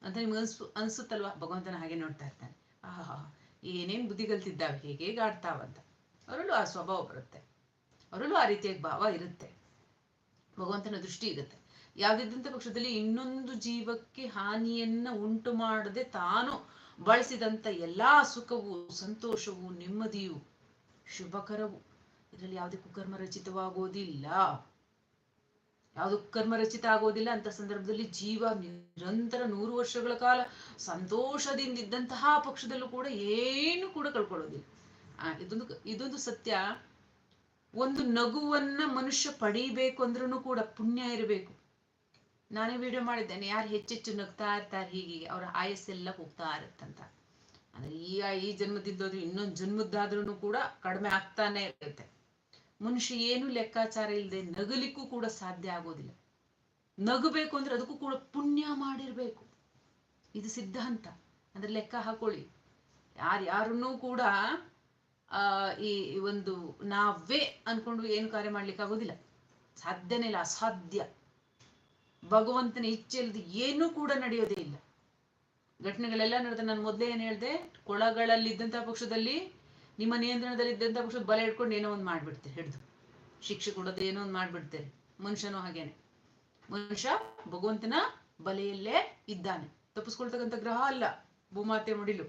Speaker 1: ಅಂತ ನಿಮ್ಗೆ ಅನ್ಸು, ಅನ್ಸುತ್ತಲ್ವಾ? ಭಗವಂತನ ಹಾಗೆ ನೋಡ್ತಾ ಇರ್ತಾನೆ. ಆಹಾ, ಏನೇನ್ ಬುದ್ಧಿ ಕಲ್ತಿದ್ದಾವೆ ಹೇಗೆ ಹೇಗೆ ಆಡ್ತಾವಂತ. ಅವರಲ್ಲೂ ಆ ಸ್ವಭಾವ ಬರುತ್ತೆ. ಅವರಲ್ಲೂ ಆ ರೀತಿಯಾಗಿ ಭಾವ ಇರುತ್ತೆ. ಭಗವಂತನ ದೃಷ್ಟಿ ಇರುತ್ತೆ. ಯಾವ್ದಿದ್ದಂತ ಪಕ್ಷದಲ್ಲಿ ಇನ್ನೊಂದು ಜೀವಕ್ಕೆ ಹಾನಿಯನ್ನ ಉಂಟು ಮಾಡದೆ ತಾನು ಬಳಸಿದಂಥ ಎಲ್ಲಾ ಸುಖವು, ಸಂತೋಷವು, ನೆಮ್ಮದಿಯು ಶುಭಕರವು. ಇದರಲ್ಲಿ ಯಾವುದಕ್ಕೂ ಕರ್ಮ ರಚಿತವಾಗೋದಿಲ್ಲ. ಯಾವ್ದು ಕರ್ಮ ರಚಿತ ಆಗೋದಿಲ್ಲ ಅಂತ ಸಂದರ್ಭದಲ್ಲಿ ಜೀವ ನಿರಂತರ ನೂರು ವರ್ಷಗಳ ಕಾಲ ಸಂತೋಷದಿಂದ ಇದ್ದಂತಹ ಪಕ್ಷದಲ್ಲೂ ಕೂಡ ಏನು ಕೂಡ ಕಳ್ಕೊಳ್ಳೋದಿಲ್ಲ. ಇದೊಂದು ಇದೊಂದು ಸತ್ಯ. ಒಂದು ನಗುವನ್ನ ಮನುಷ್ಯ ಪಡೀಬೇಕು ಅಂದ್ರೂ ಕೂಡ ಪುಣ್ಯ ಇರಬೇಕು. ನಾನೇ ವಿಡಿಯೋ ಮಾಡಿದ್ದೇನೆ, ಯಾರು ಹೆಚ್ಚೆಚ್ಚು ನಗ್ತಾ ಇರ್ತಾರೆ ಹೀಗೆ ಅವ್ರ ಆಯಸ್ಸೆಲ್ಲ ಹೋಗ್ತಾ ಇರುತ್ತಂತ. ಅಂದ್ರೆ ಈ ಈ ಜನ್ಮದಿದ್ದೋದ್ರು ಇನ್ನೊಂದು ಜನ್ಮದ್ದಾದ್ರೂ ಕೂಡ ಕಡಿಮೆ ಆಗ್ತಾನೆ ಇರುತ್ತೆ. ಮನುಷ್ಯ ಏನು ಲೆಕ್ಕಾಚಾರ ಇಲ್ಲದೆ ನಗಲಿಕ್ಕೂ ಕೂಡ ಸಾಧ್ಯ ಆಗೋದಿಲ್ಲ. ನಗಬೇಕು ಅಂದ್ರೆ ಅದಕ್ಕೂ ಕೂಡ ಪುಣ್ಯ ಮಾಡಿರ್ಬೇಕು. ಇದು ಸಿದ್ಧಾಂತ. ಅಂದ್ರೆ ಲೆಕ್ಕ ಹಾಕೊಳ್ಳಿ. ಯಾರ್ಯಾರನ್ನೂ ಕೂಡ ಆ, ಈ ಒಂದು ನಾವೇ ಅನ್ಕೊಂಡು ಏನು ಕಾರ್ಯ ಮಾಡ್ಲಿಕ್ಕೆ ಆಗೋದಿಲ್ಲ. ಸಾಧ್ಯನೇ ಇಲ್ಲ, ಅಸಾಧ್ಯ. ಭಗವಂತನ ಇಚ್ಛೆ ಇಲ್ಲದೆ ಏನೂ ಕೂಡ ನಡೆಯೋದೇ ಇಲ್ಲ. ಘಟನೆಗಳೆಲ್ಲ ನಡೆದ ನಾನು ಮೊದಲೇ ಏನ್ ಹೇಳ್ದೆ ಕೊಳಗಳಲ್ಲಿದ್ದಂಥ ಪಕ್ಷದಲ್ಲಿ, ನಿಮ್ಮ ನಿಯಂತ್ರಣದಲ್ಲಿ ಇದ್ದಂಥ ಪಕ್ಷದ ಬಲ ಇಟ್ಕೊಂಡು ಏನೋ ಒಂದು ಮಾಡ್ಬಿಡ್ತೀರಿ ಹಿಡಿದು. ಶಿಕ್ಷೆ ಕೊಡೋದು ಏನೋ ಒಂದು ಮಾಡ್ಬಿಡ್ತೀರಿ ಮನುಷ್ಯನೂ ಹಾಗೇನೆ. ಮನುಷ್ಯ ಭಗವಂತನ ಬಲೆಯಲ್ಲೇ ಇದ್ದಾನೆ. ತಪ್ಪಿಸ್ಕೊಳ್ತಕ್ಕಂಥ ಗ್ರಹ ಅಲ್ಲ, ಭೂಮಾತೆ ಮುಡಿಲು.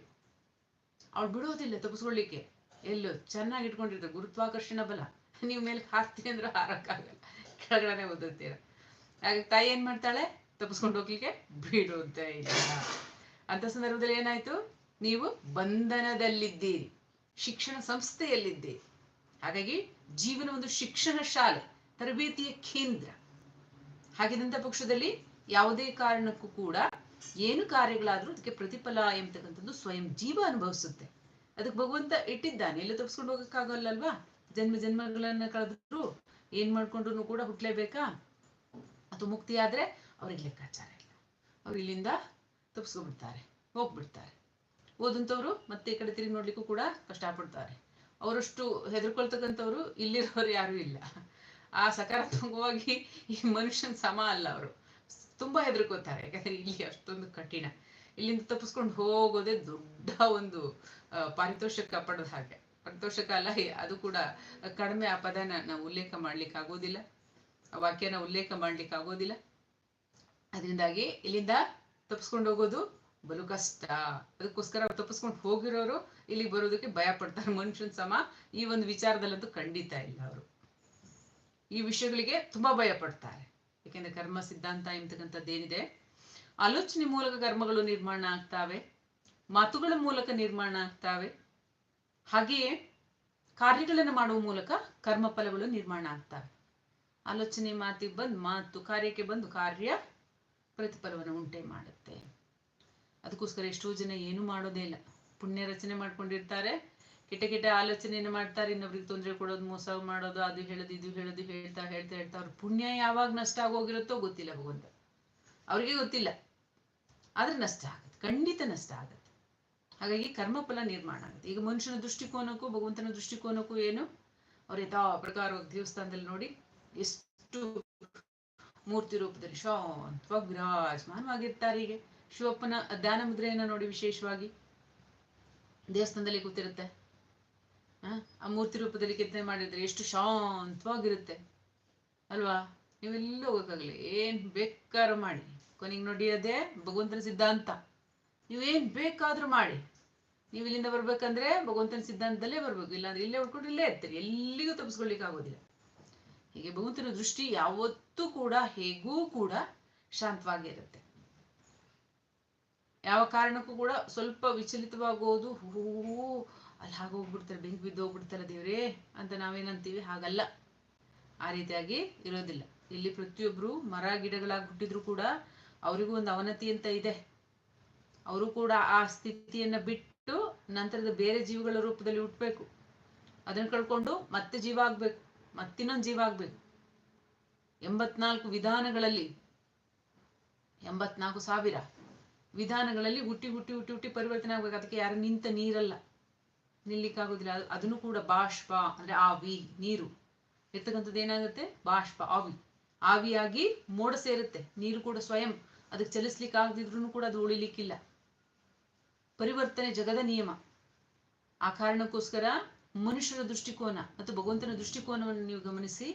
Speaker 1: ಅವಳು ಬಿಡೋದಿಲ್ಲ ತಪ್ಪಿಸ್ಕೊಳ್ಳಿಕ್ಕೆ ಎಲ್ಲೋ ಚೆನ್ನಾಗಿ ಇಟ್ಕೊಂಡಿರ್ತಾರೆ, ಗುರುತ್ವಾಕರ್ಷಣ ಬಲ. ನೀವು ಮೇಲೆ ಹಾಕ್ತೀನಿ ಅಂದ್ರೆ ಹಾರಕ್ಕಾಗಲ್ಲ. ಕೆಳಗಡೆ ಓದುತ್ತೀರ ಹಾಗೆ ತಾಯಿ ಏನ್ ಮಾಡ್ತಾಳೆ? ತಪ್ಪಿಸ್ಕೊಂಡು ಹೋಗ್ಲಿಕ್ಕೆ ಬಿಡುತ್ತೆ ಇಲ್ಲ. ಅಂತ ಸಂದರ್ಭದಲ್ಲಿ ಏನಾಯ್ತು? ನೀವು ಬಂಧನದಲ್ಲಿದ್ದೀರಿ. ಶಿಕ್ಷಣ ಸಂಸ್ಥೆಯಲ್ಲಿದ್ದೀರಿ. ಹಾಗಾಗಿ ಜೀವನ ಒಂದು ಶಿಕ್ಷಣ ಶಾಲೆ, ತರಬೇತಿಯ ಕೇಂದ್ರ. ಹಾಗಿದಂತ ಪಕ್ಷದಲ್ಲಿ ಯಾವುದೇ ಕಾರಣಕ್ಕೂ ಕೂಡ ಏನು ಕಾರ್ಯಗಳಾದ್ರೂ ಅದಕ್ಕೆ ಪ್ರತಿಫಲ ಎಂಬತಕ್ಕಂಥದ್ದು ಸ್ವಯಂ ಜೀವ ಅನುಭವಿಸುತ್ತೆ. ಅದಕ್ಕೆ ಭಗವಂತ ಇಟ್ಟಿದ್ದಾನೆ. ಎಲ್ಲ ತಪ್ಪಿಸ್ಕೊಂಡು ಹೋಗಕ್ಕಾಗಲ್ಲಲ್ವಾ? ಜನ್ಮ ಜನ್ಮಗಳನ್ನ ಕಳೆದ್ರು ಏನ್ ಮಾಡ್ಕೊಂಡ್ರು ಕೂಡ ಹುಟ್ಲೇಬೇಕಾ? ಅದು ಮುಕ್ತಿ ಆದ್ರೆ ಅವ್ರಿಗೆ ಲೆಕ್ಕಾಚಾರ ಇಲ್ಲ. ಅವ್ರು ಇಲ್ಲಿಂದ ತಪ್ಸ್ಕೊಂಡ್ಬಿಡ್ತಾರೆ. ಹೋಗ್ಬಿಡ್ತಾರೆ. ಓದಂತವ್ರು ಮತ್ತೆ ಈ ಕಡೆ ತಿರುಗಿ ನೋಡ್ಲಿಕ್ಕೂ ಕೂಡ ಕಷ್ಟಪಡ್ತಾರೆ. ಅವರಷ್ಟು ಹೆದರ್ಕೊಳ್ತಕ್ಕಂಥವ್ರು ಇಲ್ಲಿರೋರು ಯಾರು ಇಲ್ಲ. ಆ ಸಕಾರಾತ್ಮಕವಾಗಿ ಈ ಮನುಷ್ಯನ್ ಸಮ ಅಲ್ಲ ಅವರು. ತುಂಬಾ ಹೆದರ್ಕೋತಾರೆ ಯಾಕಂದ್ರೆ ಇಲ್ಲಿ ಅಷ್ಟೊಂದು ಕಠಿಣ. ಇಲ್ಲಿಂದ ತಪ್ಪಿಸ್ಕೊಂಡು ಹೋಗೋದೇ ದೊಡ್ಡ ಒಂದು ಪಾರಿತೋಷ ಪಾರಿತೋಷಕ ಪಡೆದ ಹಾಗೆ. ಪಾರಿತೋಷಕ ಅಲ್ಲ ಅದು ಕೂಡ ಕಡಿಮೆ ಆ ಪದನ ನಾವು ಉಲ್ಲೇಖ ಮಾಡ್ಲಿಕ್ಕೆ ಆಗೋದಿಲ್ಲ. ಆ ವಾಕ್ಯನ ಉಲ್ಲೇಖ ಮಾಡ್ಲಿಕ್ಕೆ ಆಗೋದಿಲ್ಲ. ಅದರಿಂದಾಗಿ ಇಲ್ಲಿಂದ ತಪ್ಪಿಸ್ಕೊಂಡು ಹೋಗೋದು ಬಲು ಕಷ್ಟ. ಅದಕ್ಕೋಸ್ಕರ ತಪ್ಪಿಸ್ಕೊಂಡು ಹೋಗಿರೋರು ಇಲ್ಲಿಗೆ ಬರೋದಕ್ಕೆ ಭಯ ಪಡ್ತಾರೆ. ಮನುಷ್ಯನ್ ಸಮ ಈ ಒಂದು ವಿಚಾರದಲ್ಲಂತೂ ಖಂಡಿತ ಇಲ್ಲ ಅವರು. ಈ ವಿಷಯಗಳಿಗೆ ತುಂಬಾ ಭಯ ಪಡ್ತಾರೆ. ಯಾಕೆಂದ್ರೆ ಕರ್ಮ, ಸಿದ್ಧಾಂತ ಎಂಬತಕ್ಕಂಥದ್ದು ಏನಿದೆ ಆಲೋಚನೆ ಮೂಲಕ ಕರ್ಮಗಳು ನಿರ್ಮಾಣ ಆಗ್ತಾವೆ, ಮಾತುಗಳ ಮೂಲಕ ನಿರ್ಮಾಣ ಆಗ್ತಾವೆ, ಹಾಗೆಯೇ ಕಾರ್ಯಗಳನ್ನು ಮಾಡುವ ಮೂಲಕ ಕರ್ಮ ಫಲಗಳು ನಿರ್ಮಾಣ ಆಗ್ತವೆ. ಆಲೋಚನೆ ಮಾತಿಗೆ ಬಂದು ಮಾತು, ಕಾರ್ಯಕ್ಕೆ ಬಂದು ಕಾರ್ಯ ಪ್ರತಿಫಲವನ್ನು ಉಂಟೆ ಮಾಡುತ್ತೆ. ಅದಕ್ಕೋಸ್ಕರ ಎಷ್ಟೋ ಜನ ಏನು ಮಾಡೋದೇ ಇಲ್ಲ. ಪುಣ್ಯ ರಚನೆ ಮಾಡ್ಕೊಂಡಿರ್ತಾರೆ, ಕೆಟ್ಟ ಕೆಟ್ಟ ಆಲೋಚನೆಯನ್ನು ಮಾಡ್ತಾರೆ, ಇನ್ನೊಬ್ರಿಗೆ ತೊಂದರೆ ಕೊಡೋದು, ಮೋಸ ಮಾಡೋದು, ಅದು ಹೇಳೋದು, ಇದು ಹೇಳೋದು, ಹೇಳ್ತಾ ಹೇಳ್ತಾ ಹೇಳ್ತಾ ಅವ್ರ ಪುಣ್ಯ ಯಾವಾಗ ನಷ್ಟ ಆಗೋಗಿರುತ್ತೋ ಗೊತ್ತಿಲ್ಲ ಭಗವಂತ. ಅವ್ರಿಗೆ ಗೊತ್ತಿಲ್ಲ. ಆದ್ರೆ ನಷ್ಟ ಆಗುತ್ತೆ ಖಂಡಿತ ನಷ್ಟ ಆಗುತ್ತೆ. ಹಾಗಾಗಿ ಕರ್ಮಫಲ ನಿರ್ಮಾಣ ಆಗುತ್ತೆ. ಈಗ ಮನುಷ್ಯನ ದೃಷ್ಟಿಕೋನಕ್ಕೂ ಭಗವಂತನ ದೃಷ್ಟಿಕೋನಕ್ಕೂ ಏನು? ಅವ್ರ ಯಥಾ ಪ್ರಕಾರ ದೇವಸ್ಥಾನದಲ್ಲಿ ನೋಡಿ ಎಷ್ಟು ಮೂರ್ತಿ ರೂಪದಲ್ಲಿ ಶಾಂತವಾಗಿ ವಿರಾಜಮಾನವಾಗಿರ್ತಾರೆ ಹೀಗೆ. ಶಿವಪ್ಪನ ಧ್ಯಾನ ಮುದ್ರೆಯನ್ನ ನೋಡಿ ವಿಶೇಷವಾಗಿ. ದೇವಸ್ಥಾನದಲ್ಲಿ ಕೂತಿರುತ್ತೆ. ಆ, ಆ ಮೂರ್ತಿ ರೂಪದಲ್ಲಿ ಕೆತ್ತನೆ ಮಾಡಿದ್ರೆ ಎಷ್ಟು ಶಾಂತವಾಗಿರುತ್ತೆ. ಅಲ್ವಾ? ನೀವೆಲ್ಲ ಹೋಗಕ್ಕಾಗಲಿ ಏನ್ ಬೇಕಾದ್ರೂ ಮಾಡಿ. ಕೊನೆಗೆ ನೋಡಿ ಅದೇ ಭಗವಂತನ ಸಿದ್ಧಾಂತ. ನೀವು ಏನ್ ಬೇಕಾದ್ರೂ ಮಾಡಿ. ನೀವು ಇಲ್ಲಿಂದ ಬರ್ಬೇಕಂದ್ರೆ ಭಗವಂತನ ಸಿದ್ಧಾಂತದಲ್ಲೇ ಬರ್ಬೇಕು. ಇಲ್ಲಾಂದ್ರೆ ಇಲ್ಲೇ ಉಳ್ಕೊಂಡು ಇಲ್ಲೇ ಇರ್ತೀರಿ. ಎಲ್ಲಿಗೂ ತಪ್ಪಿಸ್ಕೊಳ್ಲಿಕ್ಕೆ ಆಗೋದಿಲ್ಲ. ಹೀಗೆ ಭಗವಂತನ ದೃಷ್ಟಿ ಯಾವತ್ತೂ ಕೂಡ, ಹೇಗೂ ಕೂಡ ಶಾಂತವಾಗಿರುತ್ತೆ ಯಾವ ಕಾರಣಕ್ಕೂ ಕೂಡ ಸ್ವಲ್ಪ ವಿಚಲಿತವಾಗೋದು ಹೂ, ಅಲ್ಲಿ ಹಾಗೆ ಹೋಗ್ಬಿಡ್ತಾರೆ, ಬೆಂಕಿ ಬಿದ್ದು ಹೋಗ್ಬಿಡ್ತಾರೆ ದೇವ್ರೇ ಅಂತ ನಾವೇನಂತೀವಿ? ಹಾಗಲ್ಲ. ಆ ರೀತಿಯಾಗಿ ಇರೋದಿಲ್ಲ. ಇಲ್ಲಿ ಪ್ರತಿಯೊಬ್ರು ಮರ ಗಿಡಗಳಾಗಿ ಹುಟ್ಟಿದ್ರು ಕೂಡ ಅವರಿಗೂ ಒಂದು ಅವನತಿ ಅಂತ ಇದೆ. ಅವರು ಕೂಡ ಆ ಸ್ಥಿತಿಯನ್ನ ಬಿಟ್ಟು ನಂತರದ ಬೇರೆ ಜೀವಗಳ ರೂಪದಲ್ಲಿ ಹುಟ್ಟಬೇಕು ಅದನ್ನ ಕಳ್ಕೊಂಡು ಮತ್ತೆ ಜೀವ ಆಗ್ಬೇಕು, ಮತ್ತಿನ್ನೊಂದು ಜೀವ ಆಗ್ಬೇಕು. ಎಂಬತ್ನಾಲ್ಕು ವಿಧಾನಗಳಲ್ಲಿ, ಎಂಬತ್ನಾಲ್ಕು ಸಾವಿರ ವಿಧಾನಗಳಲ್ಲಿ ಹುಟ್ಟಿ ಹುಟ್ಟಿ ಹುಟ್ಟಿ ಹುಟ್ಟಿ ಪರಿವರ್ತನೆ ಆಗ್ಬೇಕು. ಅದಕ್ಕೆ ಯಾರು ನಿಂತ ನೀರಲ್ಲ. ನಿಲ್ಲಿಕ್ಕಾಗೋದಿಲ್ಲ. ಅದನ್ನೂ ಕೂಡ ಬಾಷ್ಪ ಅಂದ್ರೆ ಆವಿ, ನೀರು. ಇರ್ತಕ್ಕಂಥದ್ದು ಏನಾಗುತ್ತೆ? ಬಾಷ್ಪ, ಆವಿ. ಆವಿಯಾಗಿ ಮೋಡ ಸೇರುತ್ತೆ. ನೀರು ಕೂಡ ಸ್ವಯಂ. ಅದಕ್ಕೆ ಚಲಿಸ್ಲಿಕ್ಕೆ ಆಗದಿದ್ರು ಕೂಡ ಅದು ಉಳಿಲಿಕ್ಕಿಲ್ಲ. ಪರಿವರ್ತನೆ ಜಗದ ನಿಯಮ. ಆ ಕಾರಣಕ್ಕೋಸ್ಕರ ಮನುಷ್ಯರ ದೃಷ್ಟಿಕೋನ ಮತ್ತು ಭಗವಂತನ ದೃಷ್ಟಿಕೋನವನ್ನು ನೀವು ಗಮನಿಸಿ.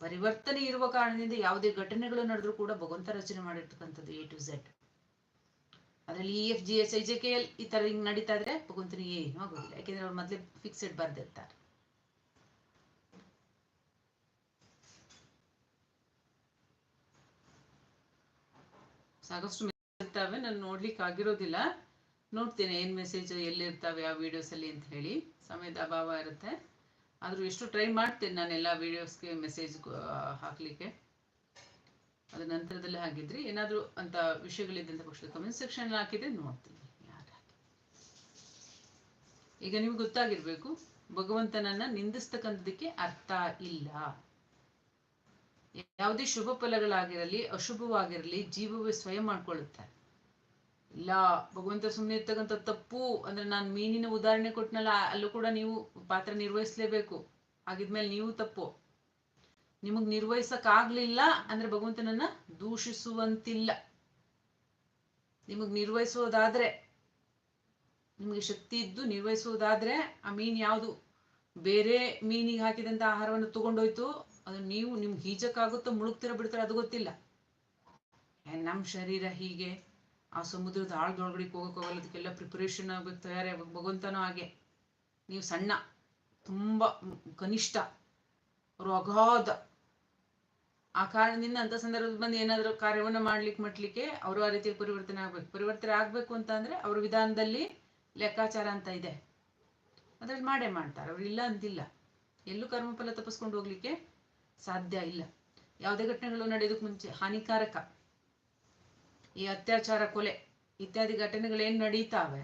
Speaker 1: ಪರಿವರ್ತನೆ ಇರುವ ಕಾರಣದಿಂದ ಯಾವುದೇ ಘಟನೆಗಳು ನಡೆದ್ರೂ ಕೂಡ ಭಗವಂತ ರಚನೆ ಮಾಡಿರ್ತಕ್ಕಂಥದ್ದು ಎ ಟು ಝೆಡ್ ಅದರಲ್ಲಿ E F G S I J K L ಈ ತರ ಹಿಂಗ್ ನಡೀತಾ ಇದ್ರೆ ಭಗವಂತನಿಗೆ ಏನು ಆಗೋದಿಲ್ಲ. ಯಾಕೆಂದ್ರೆ ಅವ್ರು ಮೊದಲೇ ಫಿಕ್ಸೆಡ್ ಬರ್ದಿರ್ತಾರೆ. ಸಾಕಷ್ಟು ಇರ್ತಾವೆ, ನಾನು ನೋಡ್ಲಿಕ್ಕೆ ಆಗಿರೋದಿಲ್ಲ. ನೋಡ್ತೇನೆ ಏನ್ ಮೆಸೇಜ್ ಎಲ್ಲಿರ್ತಾವೆ ಆ ವಿಡಿಯೋಸ್ ಅಲ್ಲಿ ಅಂತ ಹೇಳಿ. ಸಮಯದ ಅಭಾವ ಇರುತ್ತೆ. ಆದರೂ ಎಷ್ಟು ಟ್ರೈ ಮಾಡ್ತೇನೆ ನಾನು ಎಲ್ಲ ವಿಡಿಯೋಸ್ಗೆ ಮೆಸೇಜ್ ಹಾಕಲಿಕ್ಕೆ. ಅದ ನಂತರದಲ್ಲಿ ಹಾಗಿದ್ರೆ ಏನಾದ್ರೂ ಅಂತ ವಿಷಯಗಳಿದ್ದಂತ ಪಕ್ಷದ ಕಮೆಂಟ್ ಸೆಕ್ಷನ್ ಹಾಕಿದ್ರೆ ನೋಡ್ತೀನಿ ಈಗ ನಿಮ್ಗೆ ಗೊತ್ತಾಗಿರ್ಬೇಕು, ಭಗವಂತನನ್ನ ನಿಂದಿಸ್ತಕ್ಕಂಥದಕ್ಕೆ ಅರ್ಥ ಇಲ್ಲ. ಯಾವುದೇ ಶುಭ ಫಲಗಳಾಗಿರಲಿ, ಅಶುಭವಾಗಿರಲಿ, ಜೀವವೇ ಸ್ವಯಂ ಮಾಡ್ಕೊಳ್ಳುತ್ತೆ. ಇಲ್ಲ, ಭಗವಂತ ಸುಮ್ಮನೆ ಇರ್ತಕ್ಕಂಥ ತಪ್ಪು ಅಂದ್ರೆ ನಾನು ಮೀನಿನ ಉದಾಹರಣೆ ಕೊಟ್ಟನಲ್ಲ ಅಲ್ಲೂ ಕೂಡ ನೀವು ಪಾತ್ರ ನಿರ್ವಹಿಸ್ಲೇಬೇಕು. ಆಗಿದ್ಮೇಲೆ ನೀವು ತಪ್ಪು. ನಿಮಗ್ ನಿರ್ವಹಿಸಕ್ ಆಗ್ಲಿಲ್ಲ ಅಂದ್ರೆ ಭಗವಂತನನ್ನ ದೂಷಿಸುವಂತಿಲ್ಲ. ನಿಮಗ್ ನಿರ್ವಹಿಸೋದಾದ್ರೆ, ನಿಮಗೆ ಶಕ್ತಿ ಇದ್ದು ನಿರ್ವಹಿಸುವುದಾದ್ರೆ ಆ ಮೀನ್ ಯಾವುದು? ಬೇರೆ ಮೀನಿಗೆ ಹಾಕಿದಂತ ಆಹಾರವನ್ನು ತಗೊಂಡೋಯ್ತು ಅದು ನೀವು ನಿಮ್ಗೆ ಈಜಕ್ಕಾಗುತ್ತೋ ಮುಳುಗ್ತಿರೋ ಬಿಡ್ತಾರೆ ಅದು ಗೊತ್ತಿಲ್ಲ. ನಮ್ಮ ನಮ್ ಶರೀರ ಹೀಗೆ? ಆ ಸಮುದ್ರದ ಆಳ್ದೊಳಗಡೆ ಹೋಗೋಕ್ಕಾಗಲ್ಲ ಅದಕ್ಕೆಲ್ಲ ಪ್ರಿಪರೇಷನ್ ಆಗ್ಬೇಕು ತಯಾರಿ ಆಗ್ಬೇಕು ಭಗವಂತನೂ ಹಾಗೆ. ನೀವು ಸಣ್ಣ, ತುಂಬಾ ಕನಿಷ್ಠ, ಅವರು ಅಗಾಧ. ಆ ಕಾರಣದಿಂದ ಅಂತ ಸಂದರ್ಭದಲ್ಲಿ ಬಂದು ಏನಾದರೂ ಕಾರ್ಯವನ್ನ ಮಾಡ್ಲಿಕ್ಕೆ ಮಟ್ಲಿಕ್ಕೆ ಅವರು ಆ ರೀತಿ ಪರಿವರ್ತನೆ ಆಗ್ಬೇಕು. ಪರಿವರ್ತನೆ ಆಗ್ಬೇಕು ಅಂತ ಅಂದ್ರೆ ಅವ್ರ ವಿಧಾನದಲ್ಲಿ ಲೆಕ್ಕಾಚಾರ ಅಂತ ಇದೆ. ಅದ್ರಲ್ಲಿ ಮಾಡೇ ಮಾಡ್ತಾರೆ. ಅವ್ರು ಇಲ್ಲ ಅಂತಿಲ್ಲ. ಎಲ್ಲೂ ಕರ್ಮಫಲ ತಪ್ಪಿಸ್ಕೊಂಡು ಹೋಗ್ಲಿಕ್ಕೆ ಸಾಧ್ಯ ಇಲ್ಲ. ಯಾವುದೇ ಘಟನೆಗಳು ನಡೆಯೋದಕ್ಕೆ ಮುಂಚೆ ಹಾನಿಕಾರಕ. ಈ ಅತ್ಯಾಚಾರ, ಕೊಲೆ ಇತ್ಯಾದಿ ಘಟನೆಗಳೇನು ನಡೀತಾವೆ?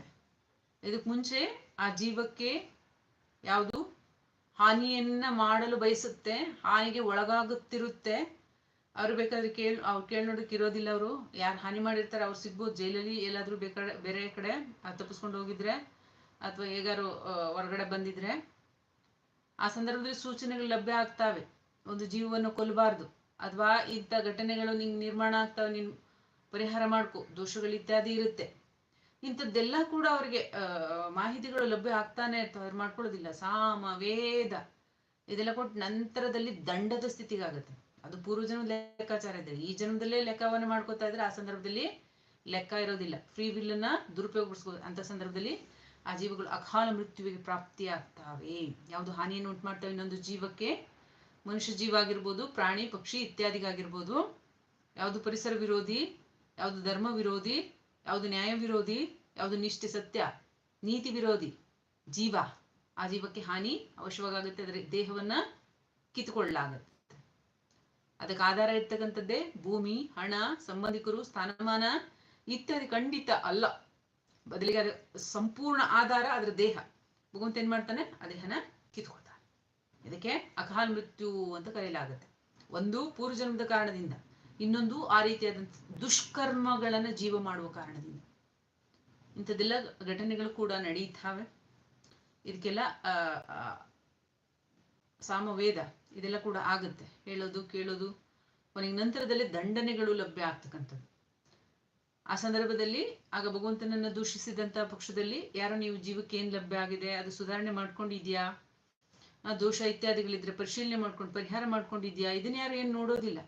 Speaker 1: ಇದಕ್ಕೆ ಮುಂಚೆ ಆ ಜೀವಕ್ಕೆ ಯಾವುದು ಹಾನಿಯನ್ನ ಮಾಡಲು ಬಯಸುತ್ತೆ, ಹಾನಿಗೆ ಒಳಗಾಗುತ್ತಿರುತ್ತೆ. ಅವ್ರು ಬೇಕಾದ್ರೆ ಕೇಳ್, ಅವ್ರು ಕೇಳ್ ಇರೋದಿಲ್ಲ ಅವರು. ಯಾರು ಹಾನಿ ಮಾಡಿರ್ತಾರೆ ಅವ್ರು ಸಿಗ್ಬೋದು. ಜೈಲಲ್ಲಿ ಎಲ್ಲಾದ್ರೂ ಬೇಕಾದ್ರೆ ಬೇರೆ ಕಡೆ ತಪ್ಪಿಸ್ಕೊಂಡು ಹೋಗಿದ್ರೆ ಅಥವಾ ಹೇಗಾರು ಹೊರಗಡೆ ಬಂದಿದ್ರೆ ಆ ಸಂದರ್ಭದಲ್ಲಿ ಸೂಚನೆಗಳು ಲಭ್ಯ ಆಗ್ತಾವೆ. ಒಂದು ಜೀವವನ್ನು ಕೊಲ್ಲಬಾರ್ದು. ಅಥವಾ ಇಂಥ ಘಟನೆಗಳು ನಿಂಗೆ ನಿರ್ಮಾಣ ಆಗ್ತಾವೆ, ನೀನು ಪರಿಹಾರ ಮಾಡ್ಕೊ. ದೋಷಗಳು ಇತ್ಯಾದಿ ಇರುತ್ತೆ. ಇಂಥದ್ದೆಲ್ಲ ಕೂಡ ಅವ್ರಿಗೆ ಮಾಹಿತಿಗಳು ಲಭ್ಯ ಆಗ್ತಾನೆ ಅವ್ರು ಮಾಡ್ಕೊಳ್ಳೋದಿಲ್ಲ. ಸಾಮ ವೇದ ಇದೆಲ್ಲ ಕೊಟ್ಟು ನಂತರದಲ್ಲಿ ದಂಡದ ಸ್ಥಿತಿಗಾಗುತ್ತೆ. ಅದು ಪೂರ್ವ ಜನ್ಮದ ಲೆಕ್ಕಾಚಾರ ಇದೆ. ಈ ಜನ್ಮದಲ್ಲೇ ಲೆಕ್ಕವನ್ನು ಮಾಡ್ಕೋತಾ ಇದ್ರೆ ಆ ಸಂದರ್ಭದಲ್ಲಿ ಲೆಕ್ಕ ಇರೋದಿಲ್ಲ. ಫ್ರೀ ವಿಲ್ ಅನ್ನ ದುರುಪಯೋಗಪಡಿಸ್ಬೋದು ಅಂತ ಸಂದರ್ಭದಲ್ಲಿ ಆ ಜೀವಗಳು ಅಕಾಲ ಮೃತ್ಯುವಿಗೆ ಪ್ರಾಪ್ತಿಯಾಗ್ತಾವೆ. ಯಾವುದು ಹಾನಿಯನ್ನು ಉಂಟು ಮಾಡ್ತಾವೆ ಇನ್ನೊಂದು ಜೀವಕ್ಕೆ ಮನುಷ್ಯ ಜೀವ ಆಗಿರ್ಬೋದು ಪ್ರಾಣಿ, ಪಕ್ಷಿ ಇತ್ಯಾದಿಗಾಗಿರ್ಬೋದು. ಯಾವುದು ಪರಿಸರ ವಿರೋಧಿ, ಯಾವುದು ಧರ್ಮ ವಿರೋಧಿ, ಯಾವುದು ನ್ಯಾಯ ವಿರೋಧಿ, ಯಾವುದು ನಿಷ್ಠೆ ಸತ್ಯ, ನೀತಿ ವಿರೋಧಿ, ಜೀವ. ಆ ಜೀವಕ್ಕೆ ಹಾನಿ ಅವಶ್ಯವಾಗುತ್ತೆ, ಅದರ ದೇಹವನ್ನ ಕಿತ್ತುಕೊಳ್ಳಲಾಗತ್ತೆ ಅದಕ್ಕೆ ಆಧಾರ ಇರ್ತಕ್ಕಂಥದ್ದೇ ಭೂಮಿ, ಹಣ, ಸಂಬಂಧಿಕರು, ಸ್ಥಾನಮಾನ ಇತ್ಯಾದಿ ಖಂಡಿತ ಅಲ್ಲ. ಬದಲಿಗೆ ಸಂಪೂರ್ಣ ಆಧಾರ ಅದರ ದೇಹ. ಭಗವಂತ ಏನ್ ಮಾಡ್ತಾನೆ? ಆ ದೇಹನ ಇದಕ್ಕೆ ಅಕಾಲ ಮೃತ್ಯು ಅಂತ ಕರೆಯಲಾಗುತ್ತೆ. ಒಂದು ಪೂರ್ವಜನ್ಮದ ಕಾರಣದಿಂದ, ಇನ್ನೊಂದು ಆ ರೀತಿಯಾದಂಥ ದುಷ್ಕರ್ಮಗಳನ್ನ ಜೀವ ಮಾಡುವ ಕಾರಣದಿಂದ. ಇಂಥದ್ದೆಲ್ಲ ಘಟನೆಗಳು ಕೂಡ ನಡೀತಾವೆ. ಇದಕ್ಕೆಲ್ಲ ಸಾಮವೇದ ಇದೆಲ್ಲ ಕೂಡ ಆಗುತ್ತೆ. ಹೇಳೋದು, ಕೇಳೋದು, ಕೊನೆಗೆ ನಂತರದಲ್ಲಿ ದಂಡನೆಗಳು ಲಭ್ಯ ಆಗ್ತಕ್ಕಂಥದ್ದು. ಆ ಸಂದರ್ಭದಲ್ಲಿ ಆಗ ಭಗವಂತನನ್ನ ದೂಷಿಸಿದಂತಹ ಪಕ್ಷದಲ್ಲಿ, ಯಾರೋ ನೀವು ಜೀವಕ್ಕೆ ಏನ್ ಲಭ್ಯ ಆಗಿದೆ, ಅದು ಸುಧಾರಣೆ ಮಾಡ್ಕೊಂಡಿದ್ಯಾ? ಆ ದೋಷ ಇತ್ಯಾದಿಗಳಿದ್ರೆ ಪರಿಶೀಲನೆ ಮಾಡ್ಕೊಂಡು ಪರಿಹಾರ ಮಾಡ್ಕೊಂಡಿದ್ಯಾ? ಇದನ್ನ ಯಾರು ಏನು ನೋಡೋದಿಲ್ಲ.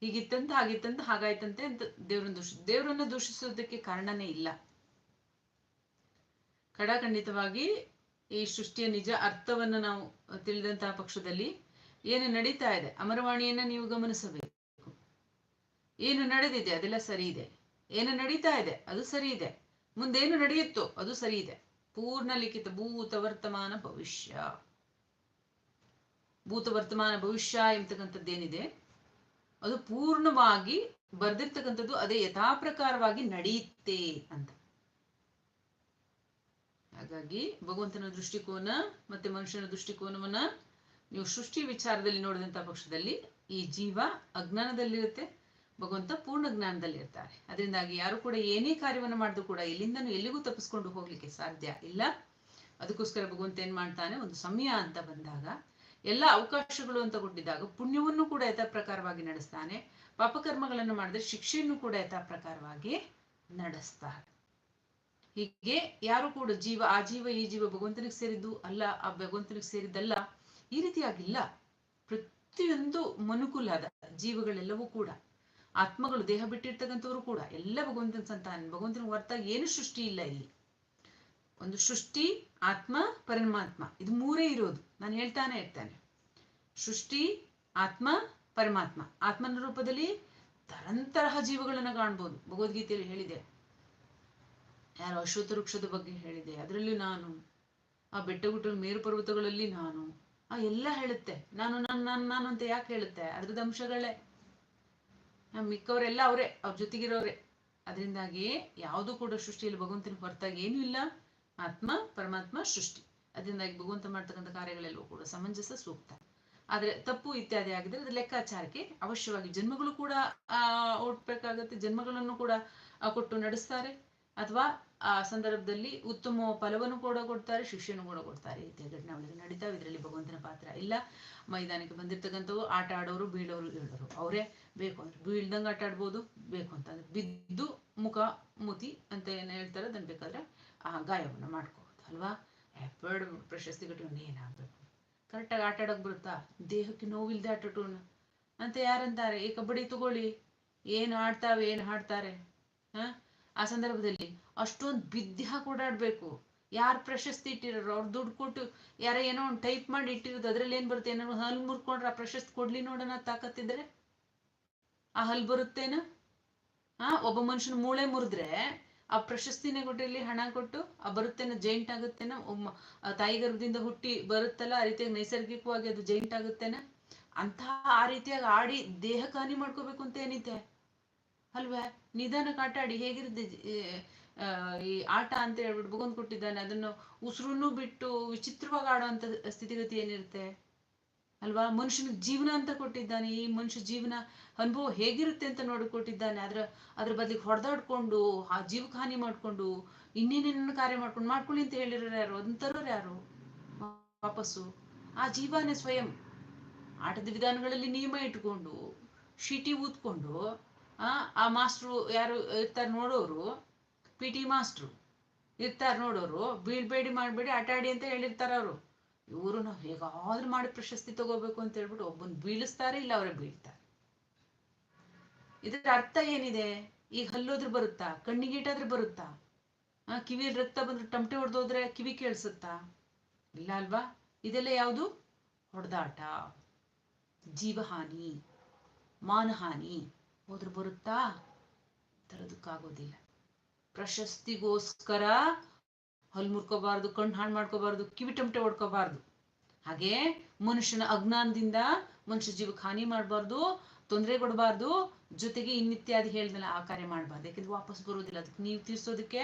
Speaker 1: ಹೀಗಿತ್ತಂತ, ಹಾಗಿತ್ತಂತ, ಹಾಗಾಯ್ತಂತೆ ಅಂತ ದೇವರನ್ನ ದೂಷ, ದೇವರನ್ನ ದೂಷಿಸೋದಕ್ಕೆ ಕಾರಣನೇ ಇಲ್ಲ. ಖಡಾಖಂಡಿತವಾಗಿ ಈ ಸೃಷ್ಟಿಯ ನಿಜ ಅರ್ಥವನ್ನ ನಾವು ತಿಳಿದಂತಹ ಪಕ್ಷದಲ್ಲಿ ಏನು ನಡೀತಾ ಇದೆ? ಅಮರವಾಣಿಯನ್ನ ನೀವು ಗಮನಿಸಬೇಕು. ಏನು ನಡೆದಿದೆ ಅದೆಲ್ಲ ಸರಿ ಇದೆ. ಏನು ನಡೀತಾ ಇದೆ ಅದು ಸರಿ ಇದೆ. ಮುಂದೇನು ನಡೆಯುತ್ತೋ ಅದು ಸರಿ ಇದೆ. ಪೂರ್ಣ ಲಿಖಿತ ಭೂತ ವರ್ತಮಾನ ಭವಿಷ್ಯ. ಭೂತ ವರ್ತಮಾನ ಭವಿಷ್ಯ ಎಂಬತಕ್ಕಂಥದ್ದೇನಿದೆ? ಅದು ಪೂರ್ಣವಾಗಿ ಬರ್ದಿರ್ತಕ್ಕಂಥದ್ದು ಅದೇ ಯಥಾಪ್ರಕಾರವಾಗಿ ನಡೆಯುತ್ತೆ ಅಂತ. ಹಾಗಾಗಿ ಭಗವಂತನ ದೃಷ್ಟಿಕೋನ ಮತ್ತೆ ಮನುಷ್ಯನ ದೃಷ್ಟಿಕೋನವನ್ನ ನೀವು ಸೃಷ್ಟಿ ವಿಚಾರದಲ್ಲಿ ನೋಡಿದಂತ ಪಕ್ಷದಲ್ಲಿ ಈ ಜೀವ ಅಜ್ಞಾನದಲ್ಲಿರುತ್ತೆ. ಭಗವಂತ ಪೂರ್ಣ ಜ್ಞಾನದಲ್ಲಿ ಇರ್ತಾರೆ. ಅದರಿಂದಾಗಿ ಯಾರು ಕೂಡ ಏನೇ ಕಾರ್ಯವನ್ನು ಮಾಡಿದ್ರು ಕೂಡ ಎಲ್ಲಿಂದನೂ ಎಲ್ಲಿಗೂ ತಪ್ಪಿಸ್ಕೊಂಡು ಹೋಗ್ಲಿಕ್ಕೆ ಸಾಧ್ಯ ಇಲ್ಲ. ಅದಕ್ಕೋಸ್ಕರ ಭಗವಂತ ಏನ್ ಮಾಡ್ತಾನೆ? ಒಂದು ಸಮಯ ಅಂತ ಬಂದಾಗ, ಎಲ್ಲ ಅವಕಾಶಗಳು ಅಂತ ಕೊಟ್ಟಿದ್ದಾಗ ಪುಣ್ಯವನ್ನು ಕೂಡ ಯಥಾ ಪ್ರಕಾರವಾಗಿ ನಡೆಸ್ತಾನೆ. ಪಾಪಕರ್ಮಗಳನ್ನು ಮಾಡಿದ್ರೆ ಶಿಕ್ಷೆಯನ್ನು ಕೂಡ ಯಥಾ ಪ್ರಕಾರವಾಗಿ ನಡೆಸ್ತಾರೆ ಹೀಗೆ ಯಾರು ಕೂಡ ಜೀವ, ಆ ಜೀವ, ಈ ಜೀವ ಭಗವಂತನಿಗೆ ಸೇರಿದ್ದು ಅಲ್ಲ, ಆ ಭಗವಂತನಿಗೆ ಸೇರಿದ್ದಲ್ಲ, ಈ ರೀತಿಯಾಗಿಲ್ಲ. ಪ್ರತಿಯೊಂದು ಮನುಕುಲದ ಜೀವಗಳೆಲ್ಲವೂ ಕೂಡ ಆತ್ಮಗಳು ದೇಹ ಬಿಟ್ಟಿರ್ತಕ್ಕಂಥವ್ರು ಕೂಡ ಎಲ್ಲ ಭಗವಂತನ ಸಂತಾನ. ಭಗವಂತನ ಹೊರತಾಗಿ ಏನು ಸೃಷ್ಟಿ ಇಲ್ಲ ಇಲ್ಲಿ. ಒಂದು ಸೃಷ್ಟಿ, ಆತ್ಮ, ಪರಮಾತ್ಮ. ಇದು ಮೂರೇ ಇರೋದು. ನಾನು ಹೇಳ್ತಾನೆ ಇರ್ತೇನೆ. ಸೃಷ್ಟಿ, ಆತ್ಮ, ಪರಮಾತ್ಮ. ಆತ್ಮನ ರೂಪದಲ್ಲಿ ತರಂತರಹ ಜೀವಗಳನ್ನ ಕಾಣ್ಬೋದು. ಭಗವದ್ಗೀತೆಯಲ್ಲಿ ಹೇಳಿದೆ. ಯಾರು ಅಶ್ವಥ ವೃಕ್ಷದ ಬಗ್ಗೆ ಹೇಳಿದೆ. ಅದರಲ್ಲಿ ನಾನು, ಆ ಬೆಟ್ಟ ಮೇರುಪರ್ವತಗಳಲ್ಲಿ ಮೇರು ಪರ್ವತಗಳಲ್ಲಿ ನಾನು, ಆ ಎಲ್ಲ ಹೇಳುತ್ತೆ. ನಾನು ನಾನು ನಾನು ನಾನು ಅಂತ ಯಾಕೆ ಹೇಳುತ್ತೆ? ಅದ್ರದ್ದು ಅಂಶಗಳೇ ಮಿಕ್ಕವರೆಲ್ಲ ಅವರೇ, ಅವ್ರ ಜೊತೆಗಿರೋರೆ. ಅದರಿಂದಾಗಿ ಯಾವುದು ಕೂಡ ಸೃಷ್ಟಿಯಲ್ಲಿ ಭಗವಂತನ ಹೊರತಾಗಿ ಏನೂ ಇಲ್ಲ. ಆತ್ಮ, ಪರಮಾತ್ಮ, ಸೃಷ್ಟಿ. ಅದರಿಂದಾಗಿ ಭಗವಂತ ಮಾಡ್ತಕ್ಕಂಥ ಕಾರ್ಯಗಳೆಲ್ಲವೂ ಕೂಡ ಸಮಂಜಸ, ಸೂಕ್ತ. ಆದ್ರೆ ತಪ್ಪು ಇತ್ಯಾದಿ ಆಗಿದ್ರೆ ಅದು ಲೆಕ್ಕಾಚಾರಕ್ಕೆ ಅವಶ್ಯವಾಗಿ ಜನ್ಮಗಳು ಕೂಡ ಹುಟ್ಬೇಕಾಗತ್ತೆ. ಜನ್ಮಗಳನ್ನು ಕೂಡ ಕೊಟ್ಟು ನಡೆಸ್ತಾರೆ. ಅಥವಾ ಆ ಸಂದರ್ಭದಲ್ಲಿ ಉತ್ತಮ ಫಲವನ್ನು ಕೂಡ ಕೊಡ್ತಾರೆ ಶಿಷ್ಯನು ಕೂಡ ಕೊಡ್ತಾರೆ ಈ ರೀತಿಯ ಘಟನೆಗಳು ನಡೀತಾವೆ ಇದರಲ್ಲಿ ಭಗವಂತನ ಪಾತ್ರ ಇಲ್ಲ. ಮೈದಾನಕ್ಕೆ ಬಂದಿರ್ತಕ್ಕಂಥವು ಆಟ ಆಡೋರು, ಬೀಳೋರು ಹೇಳೋರು ಅವರೇ ಬೇಕು ಅಂದ್ರೆ ಬೀಳ್ದಂಗೆ ಆಟ ಆಡ್ಬೋದು, ಬೇಕು ಅಂತಂದ್ರೆ ಬಿದ್ದು ಮುಖ ಮುತಿ ಅಂತ ಏನು ಹೇಳ್ತಾರೆ, ಅದನ್ನ ಬೇಕಾದ್ರೆ ಆ ಗಾಯವನ್ನು ಮಾಡ್ಕೋಬೋದು, ಅಲ್ವಾ? ಎಪ್ಪರ್ಡ್ ಪ್ರಶಸ್ತಿ ಘಟನೆ ಏನಾಗಬೇಕು? ಕರೆಕ್ಟಾಗಿ ಆಟ ಆಡೋಕೆ ಬರುತ್ತಾ? ದೇಹಕ್ಕೆ ನೋವಿಲ್ದೆ ಆಟ ಅಂತ ಯಾರಂತಾರೆ? ಈ ಕಬಡ್ಡಿ ತಗೊಳ್ಳಿ. ಏನು ಆಡ್ತಾವೆ, ಏನು ಹಾಡ್ತಾರೆ ಹ? ಆ ಸಂದರ್ಭದಲ್ಲಿ ಅಷ್ಟೊಂದು ಬಿದ್ದಿ ಹಾಕಿ ಓಡಾಡ್ಬೇಕು ಯಾರು ಪ್ರಶಸ್ತಿ ಇಟ್ಟಿರೋರು? ಅವ್ರು ದುಡ್ಡು ಕೊಟ್ಟು ಯಾರ ಏನೋ ಒಂದು ಟೈಪ್ ಮಾಡಿ ಇಟ್ಟಿರೋದು, ಅದ್ರಲ್ಲಿ ಏನ್ ಬರುತ್ತೆ? ಏನೋ ಹಲ್ ಮುರ್ಕೊಂಡ್ರೆ ಆ ಪ್ರಶಸ್ತಿ ಕೊಡ್ಲಿ ನೋಡೋಣ ತಾಕತ್ತಿದ್ರೆ? ಆ ಹಲ್ ಬರುತ್ತೇನ? ಆ, ಒಬ್ಬ ಮನುಷ್ಯನ ಮೂಳೆ ಮುರಿದ್ರೆ ಆ ಪ್ರಶಸ್ತಿನೇ ಕೊಟ್ಟಿರ್ಲಿ ಹಣ ಕೊಟ್ಟು ಆ ಬರುತ್ತೇನ, ಜೈಂಟ್ ಆಗುತ್ತೇನ? ತಾಯಿ ಗರ್ಭದಿಂದ ಹುಟ್ಟಿ ಬರುತ್ತಲ್ಲ, ಆ ರೀತಿಯಾಗಿ ನೈಸರ್ಗಿಕವಾಗಿ ಅದು ಜೈಂಟ್ ಆಗುತ್ತೇನ? ಅಂತ ಆ ರೀತಿಯಾಗಿ ಆಡಿ ದೇಹಕ್ಕೆ ಹಾನಿ ಮಾಡ್ಕೋಬೇಕು ಅಂತ ಏನಿದೆ? ಅಲ್ವಾ? ನಿಧಾನಕ್ಕೆ ಆಟ ಆಡಿ ಹೇಗಿರುತ್ತೆ ಈ ಆಟ ಅಂತ ಹೇಳ್ಬಿಟ್ಟು ಭಗವಂತ ಕೊಟ್ಟಿದ್ದಾನೆ. ಅದನ್ನು ಉಸಿರನ್ನು ಬಿಟ್ಟು ವಿಚಿತ್ರವಾಗಿ ಆಡುವಂತ ಸ್ಥಿತಿಗತಿ ಏನಿರುತ್ತೆ? ಅಲ್ವಾ? ಮನುಷ್ಯನಿಗೆ ಜೀವನ ಅಂತ ಕೊಟ್ಟಿದ್ದಾನೆ. ಈ ಮನುಷ್ಯ ಜೀವನ ಅನುಭವ ಹೇಗಿರುತ್ತೆ ಅಂತ ನೋಡಿ ಕೊಟ್ಟಿದ್ದಾನೆ. ಅದ್ರ ಅದ್ರ ಬದಲಿಗೆ ಹೊಡೆದಾಡ್ಕೊಂಡು, ಆ ಜೀವಕ್ಕೆ ಹಾನಿ ಮಾಡ್ಕೊಂಡು ಇನ್ನೇನೇನ ಕಾರ್ಯ ಮಾಡ್ಕೊಂಡು ಮಾಡ್ಕೊಳ್ಳಿ ಅಂತ ಹೇಳಿರೋರು ಯಾರು? ಅದನ್ನ ತರೋರು ಯಾರು? ವಾಪಸ್ಸು. ಆ ಜೀವನೇ ಸ್ವಯಂ. ಆಟದ ವಿಧಾನಗಳಲ್ಲಿ ನಿಯಮ ಇಟ್ಕೊಂಡು, ಶೀಟಿ ಊದ್ಕೊಂಡು ಆ ಆ ಮಾಸ್ಟ್ರು ಯಾರು ಇರ್ತಾರೆ ನೋಡೋರು, ಪಿ ಟಿ ಮಾಸ್ಟ್ರು, ಇರ್ತಾರೆ ನೋಡೋರು ಬೀಳ್ಬೇಡಿ ಮಾಡಬೇಡಿ ಆಟ ಆಡಿ ಅಂತ ಹೇಳಿರ್ತಾರೆ ಅವರು. ಇವರು ನಾವು ಹೇಗಾದ್ರೂ ಮಾಡಿ ಪ್ರಶಸ್ತಿ ತಗೋಬೇಕು ಅಂತ ಹೇಳ್ಬಿಟ್ಟು ಒಬ್ಬನ್ ಬೀಳಿಸ್ತಾರೆ ಇಲ್ಲ, ಅವರೇ ಬೀಳ್ತಾರೆ. ಇದರ ಅರ್ಥ ಏನಿದೆ? ಈಗ ಹಲ್ಲೋದ್ರೆ ಬರುತ್ತಾ? ಕಣ್ಣಿಗೀಟಾದ್ರೆ ಬರುತ್ತಾ? ಆ ಕಿವಿಯಲ್ಲಿ ರಕ್ತ ಬಂದ್ರೆ ಟಮಟೆ ಹೊಡೆದೋದ್ರೆ ಕಿವಿ ಕೇಳಿಸುತ್ತಾ? ಇಲ್ಲ ಅಲ್ವಾ? ಇದೆಲ್ಲ ಯಾವುದು? ಹೊಡೆದಾಟ, ಜೀವಹಾನಿ, ಮಾನಹಾನಿ. ಹೋದ್ರೆ ಬರುತ್ತಾ? ತರೋದಕ್ಕಾಗೋದಿಲ್ಲ ಪ್ರಶಸ್ತಿಗೋಸ್ಕರ ಹಲ್ ಮುರ್ಕೋಬಾರ್ದು, ಕಣ್ಣು ಹಾಳು ಮಾಡ್ಕೋಬಾರ್ದು ಕಿವಿಟಮಟೆ ಹೊಡ್ಕೋಬಾರ್ದು. ಹಾಗೆ ಮನುಷ್ಯನ ಅಜ್ಞಾನದಿಂದ ಮನುಷ್ಯ ಜೀವಕ್ಕೆ ಹಾನಿ ಮಾಡಬಾರ್ದು, ತೊಂದರೆ ಕೊಡಬಾರ್ದು, ಜೊತೆಗೆ ಇನ್ನಿತ್ಯಾದಿ ಹೇಳ್ದಲ್ಲ ಆ ಕಾರ್ಯ ಮಾಡಬಾರ್ದು. ಯಾಕಂದ್ರೆ ವಾಪಸ್ ಬರೋದಿಲ್ಲ ಅದಕ್ಕೆ ನೀವು ತೀರ್ಸೋದಕ್ಕೆ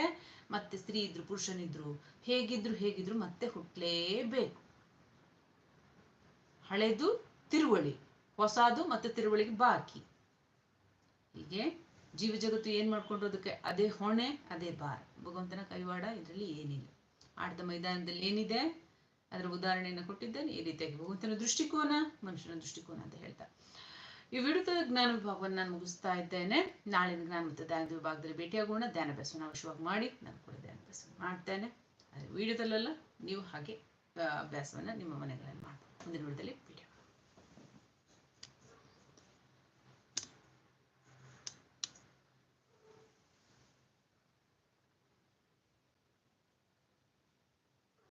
Speaker 1: ಮತ್ತೆ ಸ್ತ್ರೀ ಇದ್ರು, ಪುರುಷನಿದ್ರು, ಹೇಗಿದ್ರು ಹೇಗಿದ್ರು ಮತ್ತೆ ಹುಟ್ಟಲೇಬೇಕು ಹಳೆದು ತಿರುವಳಿ, ಹೊಸದು ಮತ್ತೆ ತಿರುವಳಿಗೆ ಬಾಕಿ. ಹೀಗೆ ಜೀವ ಜಗತ್ತು ಏನ್ ಮಾಡ್ಕೊಂಡೋದಕ್ಕೆ ಅದೇ ಹೊಣೆ, ಅದೇ ಭಾರ. ಭಗವಂತನ ಕೈವಾಡ ಇದರಲ್ಲಿ ಏನಿಲ್ಲ. ಆಟದ ಮೈದಾನದಲ್ಲಿ ಏನಿದೆ? ಅದರ ಉದಾಹರಣೆಯನ್ನು ಕೊಟ್ಟಿದ್ದೇನೆ. ಈ ರೀತಿಯಾಗಿ ಭಗವಂತನ ದೃಷ್ಟಿಕೋನ, ಮನುಷ್ಯನ ದೃಷ್ಟಿಕೋನ ಅಂತ ಹೇಳ್ತಾ. ಈ ವಿಡಿಯೋದ ಜ್ಞಾನ ವಿಭಾಗವನ್ನು ನಾನು ಮುಗಿಸ್ತಾ ಇದ್ದೇನೆ. ನಾಳಿನ ಜ್ಞಾನ ಮತ್ತು ಧ್ಯಾನ ವಿಭಾಗದಲ್ಲಿ ಭೇಟಿಯಾಗೋಣ. ಧ್ಯಾನ ಅಭ್ಯಾಸವನ್ನು ಅವಶ್ಯವಾಗಿ ಮಾಡಿ, ನಾನು ಕೂಡ ಧ್ಯಾನ ಮಾಡ್ತೇನೆ. ಆದರೆ ವಿಡಿಯೋದಲ್ಲೆಲ್ಲ ನೀವು ಹಾಗೆ ಅಭ್ಯಾಸವನ್ನ ನಿಮ್ಮ ಮನೆಗಳಲ್ಲಿ ಮಾಡ್ಬೋದು. ಮುಂದಿನ ವಿಡಿಯೋದಲ್ಲಿ